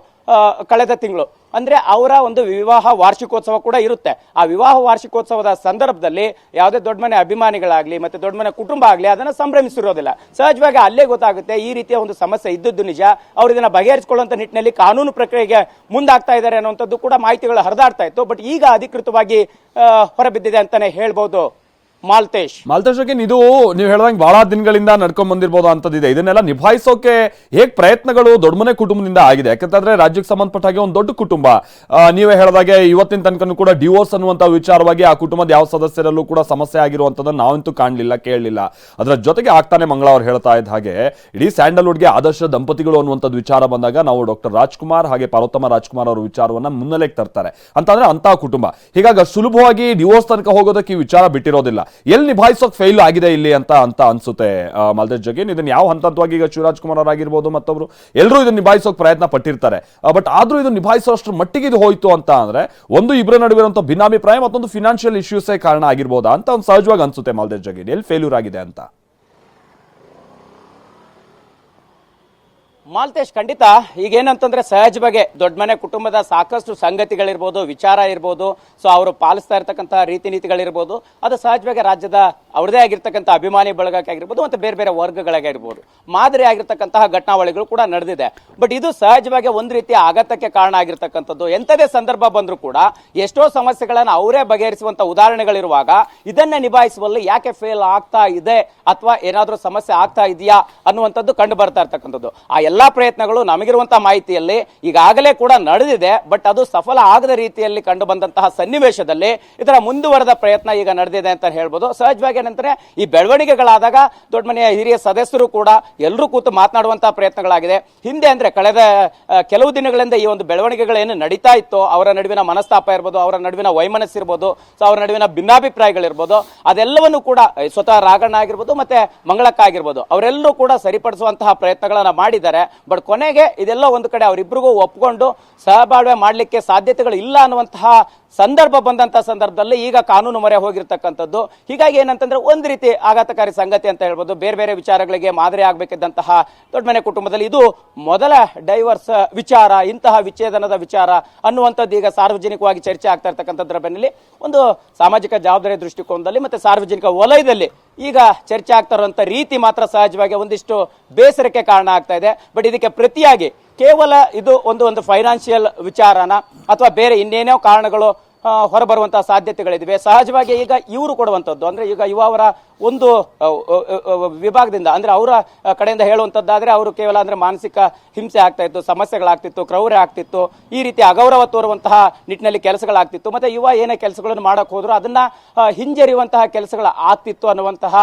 ಕಳೆದ ತಿಂಗಳು. ಅಂದ್ರೆ ಅವರ ಒಂದು ವಿವಾಹ ವಾರ್ಷಿಕೋತ್ಸವ ಕೂಡ ಇರುತ್ತೆ. ಆ ವಿವಾಹ ವಾರ್ಷಿಕೋತ್ಸವದ ಸಂದರ್ಭದಲ್ಲಿ ಯಾವುದೇ ದೊಡ್ಡ ಮನೆ ಅಭಿಮಾನಿಗಳಾಗ್ಲಿ ಮತ್ತೆ ದೊಡ್ಡ ಮನೆ ಕುಟುಂಬ ಆಗಲಿ ಅದನ್ನು ಸಂಭ್ರಮಿಸಿರೋದಿಲ್ಲ. ಸಹಜವಾಗಿ ಅಲ್ಲೇ ಗೊತ್ತಾಗುತ್ತೆ ಈ ರೀತಿಯ ಒಂದು ಸಮಸ್ಯೆ ಇದ್ದದ್ದು ನಿಜ. ಅವರು ಇದನ್ನ ಬಗೆಹರಿಸಿಕೊಳ್ಳುವಂತ ನಿಟ್ಟಿನಲ್ಲಿ ಕಾನೂನು ಪ್ರಕ್ರಿಯೆಗೆ ಮುಂದಾಗ್ತಾ ಇದ್ದಾರೆ ಅನ್ನುವಂಥದ್ದು ಕೂಡ ಮಾಹಿತಿಗಳು ಹರಿದಾಡ್ತಾ ಇತ್ತು. ಬಟ್ ಈಗ ಅಧಿಕೃತವಾಗಿ ಹೊರಬಿದ್ದಿದೆ ಅಂತಲೇ ಹೇಳ್ಬೋದು. ಮಾಲ್ತೇಶ್. ಮಾಲ್ತೇಶ್ ಇದು ನೀವು ಹೇಳ್ದಂಗೆ ಬಹಳ ದಿನಗಳಿಂದ ನಡ್ಕೊಂಡ್ ಬಂದಿರ್ಬೋದು ಅಂತದಿದೆ. ಇದನ್ನೆಲ್ಲ ನಿಭಾಯಿಸೋಕೆ ಹೇಗ್ ಪ್ರಯತ್ನಗಳು ದೊಡ್ಡಮನೆ ಕುಟುಂಬದಿಂದ ಆಗಿದೆ? ಯಾಕಂತಂದ್ರೆ ರಾಜ್ಯಕ್ಕೆ ಸಂಬಂಧಪಟ್ಟ ಹಾಗೆ ಒಂದು ದೊಡ್ಡ ಕುಟುಂಬ. ನೀವೇ ಹೇಳ್ದಾಗೆ ಇವತ್ತಿನ ತನಕನೂ ಕೂಡ ಡಿವೋರ್ಸ್ ಅನ್ನುವಂತ ವಿಚಾರವಾಗಿ ಆ ಕುಟುಂಬದ ಯಾವ ಸದಸ್ಯರಲ್ಲೂ ಕೂಡ ಸಮಸ್ಯೆ ಆಗಿರುವಂತದನ್ನ ನಾವಂತೂ ಕಾಣಲಿಲ್ಲ, ಕೇಳಲಿಲ್ಲ. ಅದರ ಜೊತೆಗೆ ಆಗ್ತಾನೆ ಮಂಗಳ ಅವ್ರು ಹೇಳ್ತಾ ಇದ್ದ ಹಾಗೆ, ಇಡೀ ಸ್ಯಾಂಡಲ್ವುಡ್ಗೆ ಆದರ್ಶ ದಂಪತಿಗಳು ಅನ್ನುವಂಥದ್ದು ವಿಚಾರ ಬಂದಾಗ ನಾವು ಡಾಕ್ಟರ್ ರಾಜ್ಕುಮಾರ್ ಹಾಗೆ ಪಾರ್ವತಮ್ಮ ರಾಜ್ಕುಮಾರ್ ಅವರ ವಿಚಾರವನ್ನ ಮುನ್ನೆಲೆಗೆ ತರ್ತಾರೆ. ಅಂತಂದ್ರೆ ಅಂತ ಕುಟುಂಬ. ಹೀಗಾಗಿ ಸುಲಭವಾಗಿ ಡಿವೋರ್ಸ್ ತನಕ ಹೋಗೋದಕ್ಕೆ ಈ ವಿಚಾರ ಬಿಟ್ಟಿರೋದಿಲ್ಲ. ಎಲ್ಲಿ ನಿಭಾಯಿಸೋಕ್ ಫೇಲ್ ಆಗಿದೆ ಇಲ್ಲಿ ಅಂತ ಅಂತ ಅನ್ಸುತ್ತೆ. ಆ, ಮಾಲ್ತೇಶ್ ಜಗೀನ್ ಇದನ್ನ ಯಾವ ಹಂತ ಹಂತವಾಗಿ ಈಗ ಶಿವರಾಜ್ ಕುಮಾರ್ ಆಗಿರ್ಬೋದು ಮತ್ತೊಬ್ರು ಎಲ್ಲರೂ ಇದನ್ನ ನಿಭಾಯಿಸೋಕೆ ಪ್ರಯತ್ನ ಪಟ್ಟಿರ್ತಾರೆ. ಬಟ್ ಆದ್ರೂ ಇದು ನಿಭಾಯಿಸೋಷ್ಟು ಮಟ್ಟಿಗೆ ಇದು ಹೋಯ್ತು ಅಂತ ಅಂದ್ರೆ ಒಂದು ಇಬ್ಬರ ನಡುವೆ ಇರುವಂತ ಭಿನ್ನಾಭಿಪ್ರಾಯ ಮತ್ತೊಂದು ಫಿನಾನ್ಷಿಯಲ್ ಇಶ್ಯೂಸೇ ಕಾರಣ ಆಗಿರ್ಬೋದಾ ಅಂತ ಒಂದು ಸಹಜವಾಗಿ ಅನ್ಸುತ್ತೆ ಮಲ್ದೇಶ್ ಜಗೀನ್. ಎಲ್ಲಿ ಫೇಲ್ಯೂರ್ ಆಗಿದೆ ಅಂತ? ಮಾಲ್ತೇಶ್, ಖಂಡಿತ. ಈಗೇನಂತಂದ್ರೆ ಸಹಜವಾಗಿ ದೊಡ್ಡ ಮನೆ ಕುಟುಂಬದ ಸಾಕಷ್ಟು ಸಂಗತಿಗಳಿರ್ಬೋದು, ವಿಚಾರ ಇರ್ಬೋದು. ಸೊ ಅವರು ಪಾಲಿಸ್ತಾ ಇರ್ತಕ್ಕಂಥ ರೀತಿ ನೀತಿಗಳಿರ್ಬೋದು ಅದು ಸಹಜವಾಗಿ ರಾಜ್ಯದ ಅವ್ರದೇ ಆಗಿರ್ತಕ್ಕಂಥ ಅಭಿಮಾನಿ ಬಳಗಕ್ಕೆ ಆಗಿರ್ಬೋದು ಮತ್ತು ಬೇರೆ ಬೇರೆ ವರ್ಗಗಳಾಗಿರ್ಬೋದು. ಮಾದರಿ ಆಗಿರ್ತಕ್ಕಂತಹ ಘಟನಾವಳಿಗಳು ಕೂಡ ನಡೆದಿದೆ. ಬಟ್ ಇದು ಸಹಜವಾಗಿ ಒಂದು ರೀತಿಯ ಆಘಾತಕ್ಕೆ ಕಾರಣ ಆಗಿರ್ತಕ್ಕಂಥದ್ದು. ಎಂಥದೇ ಸಂದರ್ಭ ಬಂದರೂ ಕೂಡ ಎಷ್ಟೋ ಸಮಸ್ಯೆಗಳನ್ನು ಅವರೇ ಬಗೆಹರಿಸುವಂಥ ಉದಾಹರಣೆಗಳಿರುವಾಗ ಇದನ್ನೇ ನಿಭಾಯಿಸುವಲ್ಲಿ ಯಾಕೆ ಫೇಲ್ ಆಗ್ತಾ ಇದೆ ಅಥವಾ ಏನಾದರೂ ಸಮಸ್ಯೆ ಆಗ್ತಾ ಇದೆಯಾ ಅನ್ನುವಂಥದ್ದು ಕಂಡು ಬರ್ತಾ ಇರ್ತಕ್ಕಂಥದ್ದು. ಆ ಎಲ್ಲಾ ಪ್ರಯತ್ನಗಳು ನಮಗಿರುವಂತಹ ಮಾಹಿತಿಯಲ್ಲಿ ಈಗಾಗಲೇ ಕೂಡ ನಡೆದಿದೆ, ಬಟ್ ಅದು ಸಫಲ ಆಗದ ರೀತಿಯಲ್ಲಿ ಕಂಡು ಬಂದಂತಹ ಸನ್ನಿವೇಶದಲ್ಲಿ ಇದರ ಮುಂದುವರೆದ ಪ್ರಯತ್ನ ಈಗ ನಡೆದಿದೆ ಅಂತ ಹೇಳ್ಬೋದು. ಸಹಜವಾಗಿ ಏನಂದ್ರೆ ಈ ಬೆಳವಣಿಗೆಗಳಾದಾಗ ದೊಡ್ಡ ಮನೆಯ ಹಿರಿಯ ಸದಸ್ಯರು ಕೂಡ ಎಲ್ಲರೂ ಕೂತು ಮಾತನಾಡುವಂತಹ ಪ್ರಯತ್ನಗಳಾಗಿದೆ. ಹಿಂದೆ ಅಂದ್ರೆ ಕಳೆದ ಕೆಲವು ದಿನಗಳಿಂದ ಈ ಒಂದು ಬೆಳವಣಿಗೆಗಳೇನು ನಡೀತಾ ಇತ್ತು, ಅವರ ನಡುವಿನ ಮನಸ್ತಾಪ ಇರ್ಬೋದು, ಅವರ ನಡುವಿನ ವೈಮನಸ್ಸಿರ್ಬೋದು ಸೊ ಅವರ ನಡುವಿನ ಭಿನ್ನಾಭಿಪ್ರಾಯಗಳಿರ್ಬೋದು, ಅದೆಲ್ಲವನ್ನು ಕೂಡ ಸ್ವತಃ ರಾಗಣ್ಣ ಆಗಿರ್ಬೋದು ಮತ್ತೆ ಮಂಗಳಕ್ಕ ಆಗಿರ್ಬೋದು ಅವರೆಲ್ಲರೂ ಕೂಡ ಸರಿಪಡಿಸುವಂತಹ ಪ್ರಯತ್ನಗಳನ್ನು ಮಾಡಿದ್ದಾರೆ. ಬಟ್ ಕೊನೆಗೆ ಇದೆಲ್ಲ ಒಂದು ಕಡೆ ಅವರಿಬ್ಬರಿಗೂ ಒಪ್ಕೊಂಡು ಸಹಬಾಳ್ವೆ ಮಾಡಲಿಕ್ಕೆ ಸಾಧ್ಯತೆಗಳು ಇಲ್ಲ ಅನ್ನುವಂತಹ ಸಂದರ್ಭ ಬಂದಂಥ ಸಂದರ್ಭದಲ್ಲಿ ಈಗ ಕಾನೂನು ಮೊರೆ ಹೋಗಿರ್ತಕ್ಕಂಥದ್ದು. ಹೀಗಾಗಿ ಏನಂತಂದ್ರೆ ಒಂದು ರೀತಿ ಆಘಾತಕಾರಿ ಸಂಗತಿ ಅಂತ ಹೇಳ್ಬೋದು. ಬೇರೆ ಬೇರೆ ವಿಚಾರಗಳಿಗೆ ಮಾದರಿ ಆಗಬೇಕಿದ್ದಂತಹ ದೊಡ್ಡ ಮನೆ ಕುಟುಂಬದಲ್ಲಿ ಇದು ಮೊದಲ ಡೈವರ್ಸ್ ವಿಚಾರ, ಇಂತಹ ವಿಚ್ಛೇದನದ ವಿಚಾರ ಅನ್ನುವಂಥದ್ದು ಈಗ ಸಾರ್ವಜನಿಕವಾಗಿ ಚರ್ಚೆ ಆಗ್ತಾ ಇರ್ತಕ್ಕಂಥದ್ರ ಬೆನ್ನಲ್ಲಿ ಒಂದು ಸಾಮಾಜಿಕ ಜವಾಬ್ದಾರಿ ದೃಷ್ಟಿಕೋನದಲ್ಲಿ ಮತ್ತೆ ಸಾರ್ವಜನಿಕ ವಲಯದಲ್ಲಿ ಈಗ ಚರ್ಚೆ ಆಗ್ತಾ ಇರುವಂಥ ರೀತಿ ಮಾತ್ರ ಸಹಜವಾಗಿ ಒಂದಿಷ್ಟು ಬೇಸರಕ್ಕೆ ಕಾರಣ ಆಗ್ತಾ ಇದೆ. ಬಟ್ ಇದಕ್ಕೆ ಪ್ರತಿಯಾಗಿ ಕೇವಲ ಇದು ಒಂದು ಒಂದು ಫೈನಾನ್ಷಿಯಲ್ ವಿಚಾರನ ಅಥವಾ ಬೇರೆ ಇನ್ನೇನೋ ಕಾರಣಗಳು ಹೊರಬರುವಂತಹ ಸಾಧ್ಯತೆಗಳಿವೆ ಸಹಜವಾಗಿ ಈಗ ಇವರು ಕೊಡುವಂಥದ್ದು, ಅಂದ್ರೆ ಈಗ ಯುವ ಅವರ ಒಂದು ವಿಭಾಗದಿಂದ, ಅಂದ್ರೆ ಅವರ ಕಡೆಯಿಂದ ಹೇಳುವಂಥದ್ದಾದ್ರೆ ಅವರು ಕೇವಲ ಅಂದ್ರೆ ಮಾನಸಿಕ ಹಿಂಸೆ ಆಗ್ತಾ ಇತ್ತು, ಸಮಸ್ಯೆಗಳಾಗ್ತಿತ್ತು, ಕ್ರೌರ್ಯ ಆಗ್ತಿತ್ತು, ಈ ರೀತಿ ಅಗೌರವ ತೋರುವಂತಹ ನಿಟ್ಟಿನಲ್ಲಿ ಕೆಲಸಗಳಾಗ್ತಿತ್ತು. ಮತ್ತೆ ಯುವ ಏನೇ ಕೆಲಸಗಳನ್ನು ಮಾಡಕ್ ಹೋದ್ರು ಅದನ್ನ ಹಿಂಜರಿಯುವಂತಹ ಕೆಲಸಗಳು ಆಗ್ತಿತ್ತು ಅನ್ನುವಂತಹ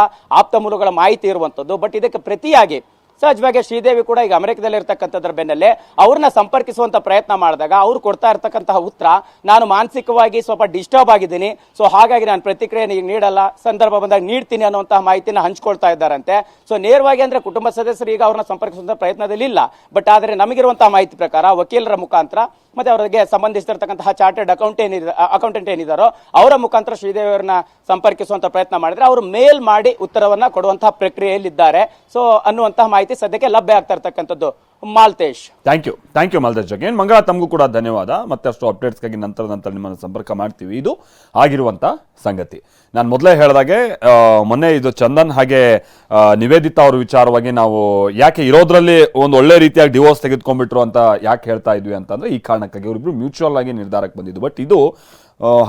ಆಪ್ತ ಮೂಲಗಳ ಮಾಹಿತಿ ಇರುವಂಥದ್ದು. ಬಟ್ ಇದಕ್ಕೆ ಪ್ರತಿಯಾಗಿ ಸಹಜವಾಗಿ ಶ್ರೀದೇವಿ ಕೂಡ ಈಗ ಅಮೆರಿಕದಲ್ಲಿ ಇರ್ತಕ್ಕಂಥದ್ರ ಬೆನ್ನಲ್ಲೇ ಅವ್ರನ್ನ ಸಂಪರ್ಕಿಸುವಂತ ಪ್ರಯತ್ನ ಮಾಡಿದಾಗ ಅವ್ರು ಕೊಡ್ತಾ ಇರ್ತಕ್ಕಂತಹ ಉತ್ತರ, ನಾನು ಮಾನಸಿಕವಾಗಿ ಸ್ವಲ್ಪ ಡಿಸ್ಟರ್ಬ್ ಆಗಿದ್ದೀನಿ, ಸೊ ಹಾಗಾಗಿ ನಾನು ಪ್ರತಿಕ್ರಿಯೆ ನೀಡಲ್ಲ, ಸಂದರ್ಭ ಬಂದಾಗ ನೀಡ್ತೀನಿ ಅನ್ನುವಂತಹ ಮಾಹಿತಿನ ಹಂಚ್ಕೊಳ್ತಾ ಇದ್ದಾರಂತೆ. ಸೊ ನೇರವಾಗಿ ಅಂದ್ರೆ ಕುಟುಂಬ ಸದಸ್ಯರು ಈಗ ಅವ್ರನ್ನ ಸಂಪರ್ಕಿಸುವಂತ ಪ್ರಯತ್ನದಲ್ಲಿ ಇಲ್ಲ, ಬಟ್ ಆದ್ರೆ ನಮಗಿರುವಂತಹ ಮಾಹಿತಿ ಪ್ರಕಾರ ವಕೀಲರ ಮುಖಾಂತರ ಮತ್ತೆ ಅವರಿಗೆ ಸಂಬಂಧಿಸಿರ್ತಕ್ಕಂತಹ ಚಾರ್ಟೆಡ್ ಅಕೌಂಟ್ ಏನಿದೆ ಅಕೌಂಟೆಂಟ್ ಏನಿದಾರೋ ಅವರ ಮುಖಾಂತರ ಶ್ರೀದೇವರನ್ನ ಸಂಪರ್ಕಿಸುವಂತ ಪ್ರಯತ್ನ ಮಾಡಿದ್ರೆ ಅವರು ಮೇಲ್ ಮಾಡಿ ಉತ್ತರವನ್ನ ಕೊಡುವಂತಹ ಪ್ರಕ್ರಿಯೆಯಲ್ಲಿದ್ದಾರೆ. ಸೊ ಅನ್ನುವಂತಹ ಮಾಹಿತಿ ಸದ್ಯಕ್ಕೆ ಲಭ್ಯ ಆಗ್ತಾ ಇರ್ತಕ್ಕಂಥದ್ದು. Maltesh. Thank you thank you Maltesh ಜಗೇನ್ Mangala, ತಮಗೂ ಕೂಡ ಧನ್ಯವಾದ. ಮತ್ತಷ್ಟು ಅಪ್ಡೇಟ್ಸ್ಗಾಗಿ ನಂತರ ನಂತರ ನಿಮ್ಮನ್ನು ಸಂಪರ್ಕ ಮಾಡ್ತೀವಿ. ಇದು ಆಗಿರುವಂಥ ಸಂಗತಿ. ನಾನು ಮೊದಲೇ ಹೇಳಿದಾಗೆ ಮೊನ್ನೆ ಇದು ಚಂದನ್ ಹಾಗೆ ನಿವೇದಿತಾ ಅವ್ರ ವಿಚಾರವಾಗಿ ನಾವು ಯಾಕೆ ಇರೋದ್ರಲ್ಲಿ ಒಂದು ಒಳ್ಳೆ ರೀತಿಯಾಗಿ ಡಿವೋರ್ಸ್ ತೆಗೆದುಕೊಂಡ್ಬಿಟ್ರು ಅಂತ ಯಾಕೆ ಹೇಳ್ತಾ ಇದ್ವಿ ಅಂತಂದ್ರೆ ಈ ಕಾರಣಕ್ಕಾಗಿ. ಅವರಿಬ್ಬರು ಮ್ಯೂಚುವಲ್ ಆಗಿ ನಿರ್ಧಾರಕ್ಕೆ ಬಂದಿದ್ದು. ಬಟ್ ಇದು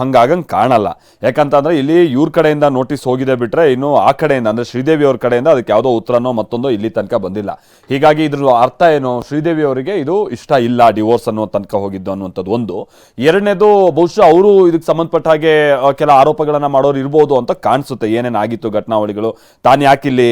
ಹಂಗಾಗಂಗೆ ಕಾಣಲ್ಲ. ಯಾಕಂತಂದರೆ ಇಲ್ಲಿ ಇವ್ರ ಕಡೆಯಿಂದ ನೋಟಿಸ್ ಹೋಗಿದೆ ಬಿಟ್ಟರೆ ಇನ್ನು ಆ ಕಡೆಯಿಂದ, ಅಂದರೆ ಶ್ರೀದೇವಿ ಅವ್ರ ಕಡೆಯಿಂದ ಅದಕ್ಕೆ ಯಾವುದೋ ಉತ್ತರನೋ ಮತ್ತೊಂದೋ ಇಲ್ಲಿ ತನಕ ಬಂದಿಲ್ಲ. ಹೀಗಾಗಿ ಇದ್ರ ಅರ್ಥ ಏನು? ಶ್ರೀದೇವಿ ಅವರಿಗೆ ಇದು ಇಷ್ಟ ಇಲ್ಲ ಡಿವೋರ್ಸ್ ಅನ್ನೋ ತನಕ ಹೋಗಿದ್ದು ಅನ್ನುವಂಥದ್ದು ಒಂದು. ಎರಡನೇದು, ಬಹುಶಃ ಅವರು ಇದಕ್ಕೆ ಸಂಬಂಧಪಟ್ಟ ಹಾಗೆ ಕೆಲ ಆರೋಪಗಳನ್ನು ಮಾಡೋರು ಇರ್ಬೋದು ಅಂತ ಕಾಣಿಸುತ್ತೆ. ಏನೇನು ಆಗಿತ್ತು ಘಟನಾವಳಿಗಳು? ತಾನು ಯಾಕೆ ಇಲ್ಲಿ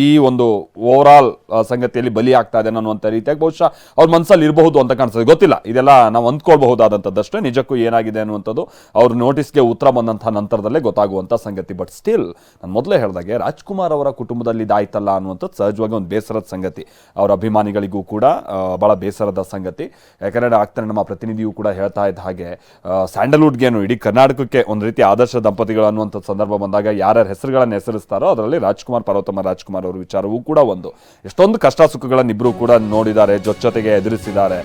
ಈ ಒಂದು ಓವರ್ ಸಂಗತಿಯಲ್ಲಿ ಬಲಿ ಆಗ್ತಾ ಇದೆ ಅನ್ನುವಂಥ ರೀತಿಯಾಗಿ ಬಹುಶಃ ಅವ್ರ ಮನಸ್ಸಲ್ಲಿ ಇರಬಹುದು ಅಂತ ಕಾಣಿಸುತ್ತೆ. ಗೊತ್ತಿಲ್ಲ. ಇದೆಲ್ಲ ನಾವು ಅಂದ್ಕೊಳ್ಬಹುದಾದಂಥದ್ದಷ್ಟೇ. ನಿಜಕ್ಕೂ ಏನಾಗಿದೆ ಅನ್ನುವಂಥದ್ದು ಅವ್ರ ನೋಟಿಸ್ಗೆ ಉತ್ತರ ಬಂದಂಥ ನಂತರದಲ್ಲೇ ಗೊತ್ತಾಗುವಂಥ ಸಂಗತಿ. ಬಟ್ ಸ್ಟಿಲ್ ನಾನು ಮೊದಲೇ ಹೇಳಿದಾಗೆ ರಾಜ್ಕುಮಾರ್ ಅವರ ಕುಟುಂಬದಲ್ಲಿ ಇದಾಯ್ತಲ್ಲ ಅನ್ನುವಂಥದ್ದು ಸಹಜವಾಗಿ ಒಂದು ಬೇಸರದ ಸಂಗತಿ. ಅವರ ಅಭಿಮಾನಿಗಳಿಗೂ ಕೂಡ ಭಾಳ ಬೇಸರದ ಸಂಗತಿ. ಯಾಕಂದರೆ ಆಗ್ತಾನೆ ನಮ್ಮ ಪ್ರತಿನಿಧಿಯು ಕೂಡ ಹೇಳ್ತಾ ಇದ್ದ ಹಾಗೆ ಸ್ಯಾಂಡಲ್ವುಡ್ಗೇನು ಇಡೀ ಕರ್ನಾಟಕಕ್ಕೆ ಒಂದು ರೀತಿ ಆದರ್ಶ ದಂಪತಿಗಳು ಅನ್ನುವಂಥ ಸಂದರ್ಭ ಬಂದಾಗ ಯಾರ್ಯಾರ ಹೆಸರುಗಳನ್ನು ಹೆಸರಿಸ್ತಾರೋ ಅದರಲ್ಲಿ ರಾಜ್ಕುಮಾರ್, ಪಾರ್ವತಮ್ಮ ರಾಜ್ಕುಮಾರ್ ಅವರ ವಿಚಾರವೂ ಕೂಡ ಒಂದು. ಎಷ್ಟೊಂದು ಕಷ್ಟ ಸುಖಗಳನ್ನು ಇಬ್ಬರು ಕೂಡ ನೋಡಿದ್ದಾರೆ, ಜೊತೆಗೆ ಎದುರಿಸಿದ್ದಾರೆ.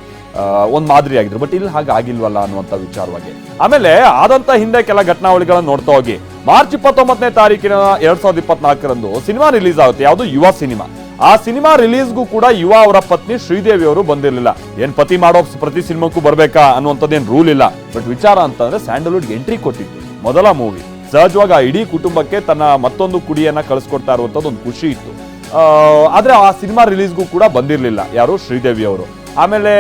ಒಂದು ಮಾದರಿ ಆಗಿದ್ರು ಬಟ್ ಇಲ್ಲಿ ಹಾಗೆ ಆಗಿಲ್ವಲ್ಲ ಅನ್ನುವಂಥ ವಿಚಾರವಾಗಿ ಆಮೇಲೆ ಆದಂತ ಹಿಂದೆ ಕೆಲ ಘಟನಾವಳಿಗಳನ್ನು ನೋಡ್ತಾ ಹೋಗಿ. ಮಾರ್ಚ್ ಇಪ್ಪತ್ತೊಂಬತ್ತನೇ ತಾರೀಕಿನ ಎರಡ್ ಸಾವಿರದ ಇಪ್ಪತ್ನಾಲ್ಕರಂದು ಸಿನಿಮಾ ರಿಲೀಸ್ ಆಗುತ್ತೆ. ಯಾವುದು ಯುವ ಸಿನಿಮಾ. ಆ ಸಿನಿಮಾ ರಿಲೀಸ್ಗೂ ಕೂಡ ಯುವ ಅವರ ಪತ್ನಿ ಶ್ರೀದೇವಿ ಅವರು ಬಂದಿರಲಿಲ್ಲ. ಏನ್ ಪತಿ ಮಾಡೋ ಪ್ರತಿ ಸಿನಿಮಾಕ್ಕೂ ಬರ್ಬೇಕಾ ಅನ್ನುವಂಥದ್ದೇನು ರೂಲ್ ಇಲ್ಲ. ಬಟ್ ವಿಚಾರ ಅಂತಂದ್ರೆ ಸ್ಯಾಂಡಲ್ವುಡ್ ಎಂಟ್ರಿ ಕೊಟ್ಟಿದ್ದು ಮೊದಲ ಮೂವಿ. ಸಹಜವಾಗಿ ಆ ಇಡೀ ಕುಟುಂಬಕ್ಕೆ ತನ್ನ ಮತ್ತೊಂದು ಕುಡಿಯನ್ನ ಕಳಿಸ್ಕೊಡ್ತಾ ಇರುವಂತದ್ದು ಒಂದು ಖುಷಿ ಇತ್ತು. ಆದ್ರೆ ಆ ಸಿನಿಮಾ ರಿಲೀಸ್ಗೂ ಕೂಡ ಬಂದಿರಲಿಲ್ಲ. ಯಾರು? ಶ್ರೀದೇವಿ ಅವರು. ಆಮೇಲೆ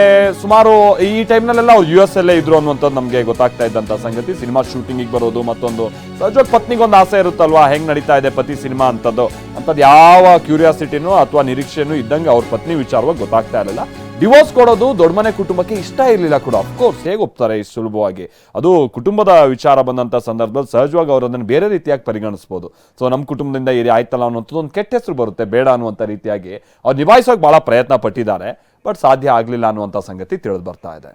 ಸುಮಾರು ಈ ಟೈಮ್ನಲ್ಲೆಲ್ಲ ಅವ್ರು ಯು ಎಸ್ ಎಲ್ಲೇ ಇದ್ರು ಅನ್ನುವಂಥದ್ದು ನಮಗೆ ಗೊತ್ತಾಗ್ತಾ ಇದ್ದಂಥ ಸಂಗತಿ. ಸಿನಿಮಾ ಶೂಟಿಂಗಿಗೆ ಬರೋದು ಮತ್ತೊಂದು ಸಹಜವಾಗಿ ಪತ್ನಿಗೊಂದು ಆಸೆ ಇರುತ್ತಲ್ವಾ? ಹೆಂಗೆ ನಡೀತಾ ಇದೆ ಪತಿ ಸಿನಿಮಾ ಅಂತದ್ದು? ಅಂಥದ್ದು ಯಾವ ಕ್ಯೂರಿಯಾಸಿಟಿನೂ ಅಥವಾ ನಿರೀಕ್ಷೆನೂ ಇದ್ದಂಗೆ ಅವ್ರ ಪತ್ನಿ ವಿಚಾರವಾಗಿ ಗೊತ್ತಾಗ್ತಾ ಇರಲಿಲ್ಲ. ಡಿವೋರ್ಸ್ ಕೊಡೋದು ದೊಡ್ಡ ಮನೆ ಕುಟುಂಬಕ್ಕೆ ಇಷ್ಟ ಇರಲಿಲ್ಲ ಕೂಡ. ಅಫ್ಕೋರ್ಸ್ ಹೇಗೆ ಒಪ್ತಾರೆ ಇಷ್ಟು ಸುಲಭವಾಗಿ? ಅದು ಕುಟುಂಬದ ವಿಚಾರ ಬಂದಂಥ ಸಂದರ್ಭದಲ್ಲಿ ಸಹಜವಾಗಿ ಅವರು ಅದನ್ನು ಬೇರೆ ರೀತಿಯಾಗಿ ಪರಿಗಣಿಸ್ಬೋದು. ಸೊ ನಮ್ಮ ಕುಟುಂಬದಿಂದ ಇದು ಆಯ್ತಲ್ಲ ಅನ್ನೋಂಥದ್ದು ಒಂದು ಕೆಟ್ಟ ಹೆಸರು ಬರುತ್ತೆ, ಬೇಡ ಅನ್ನುವಂಥ ರೀತಿಯಾಗಿ. ಅವ್ರು ನಿಭಾಯಿಸೋಕೆ ಭಾಳ ಪ್ರಯತ್ನ ಪಟ್ಟಿದ್ದಾರೆ, ಬಟ್ ಸಾಧ್ಯ ಆಗಲಿಲ್ಲ ಅನ್ನುವಂಥ ಸಂಗತಿ ತಿಳಿದು ಬರ್ತಾ ಇದೆ.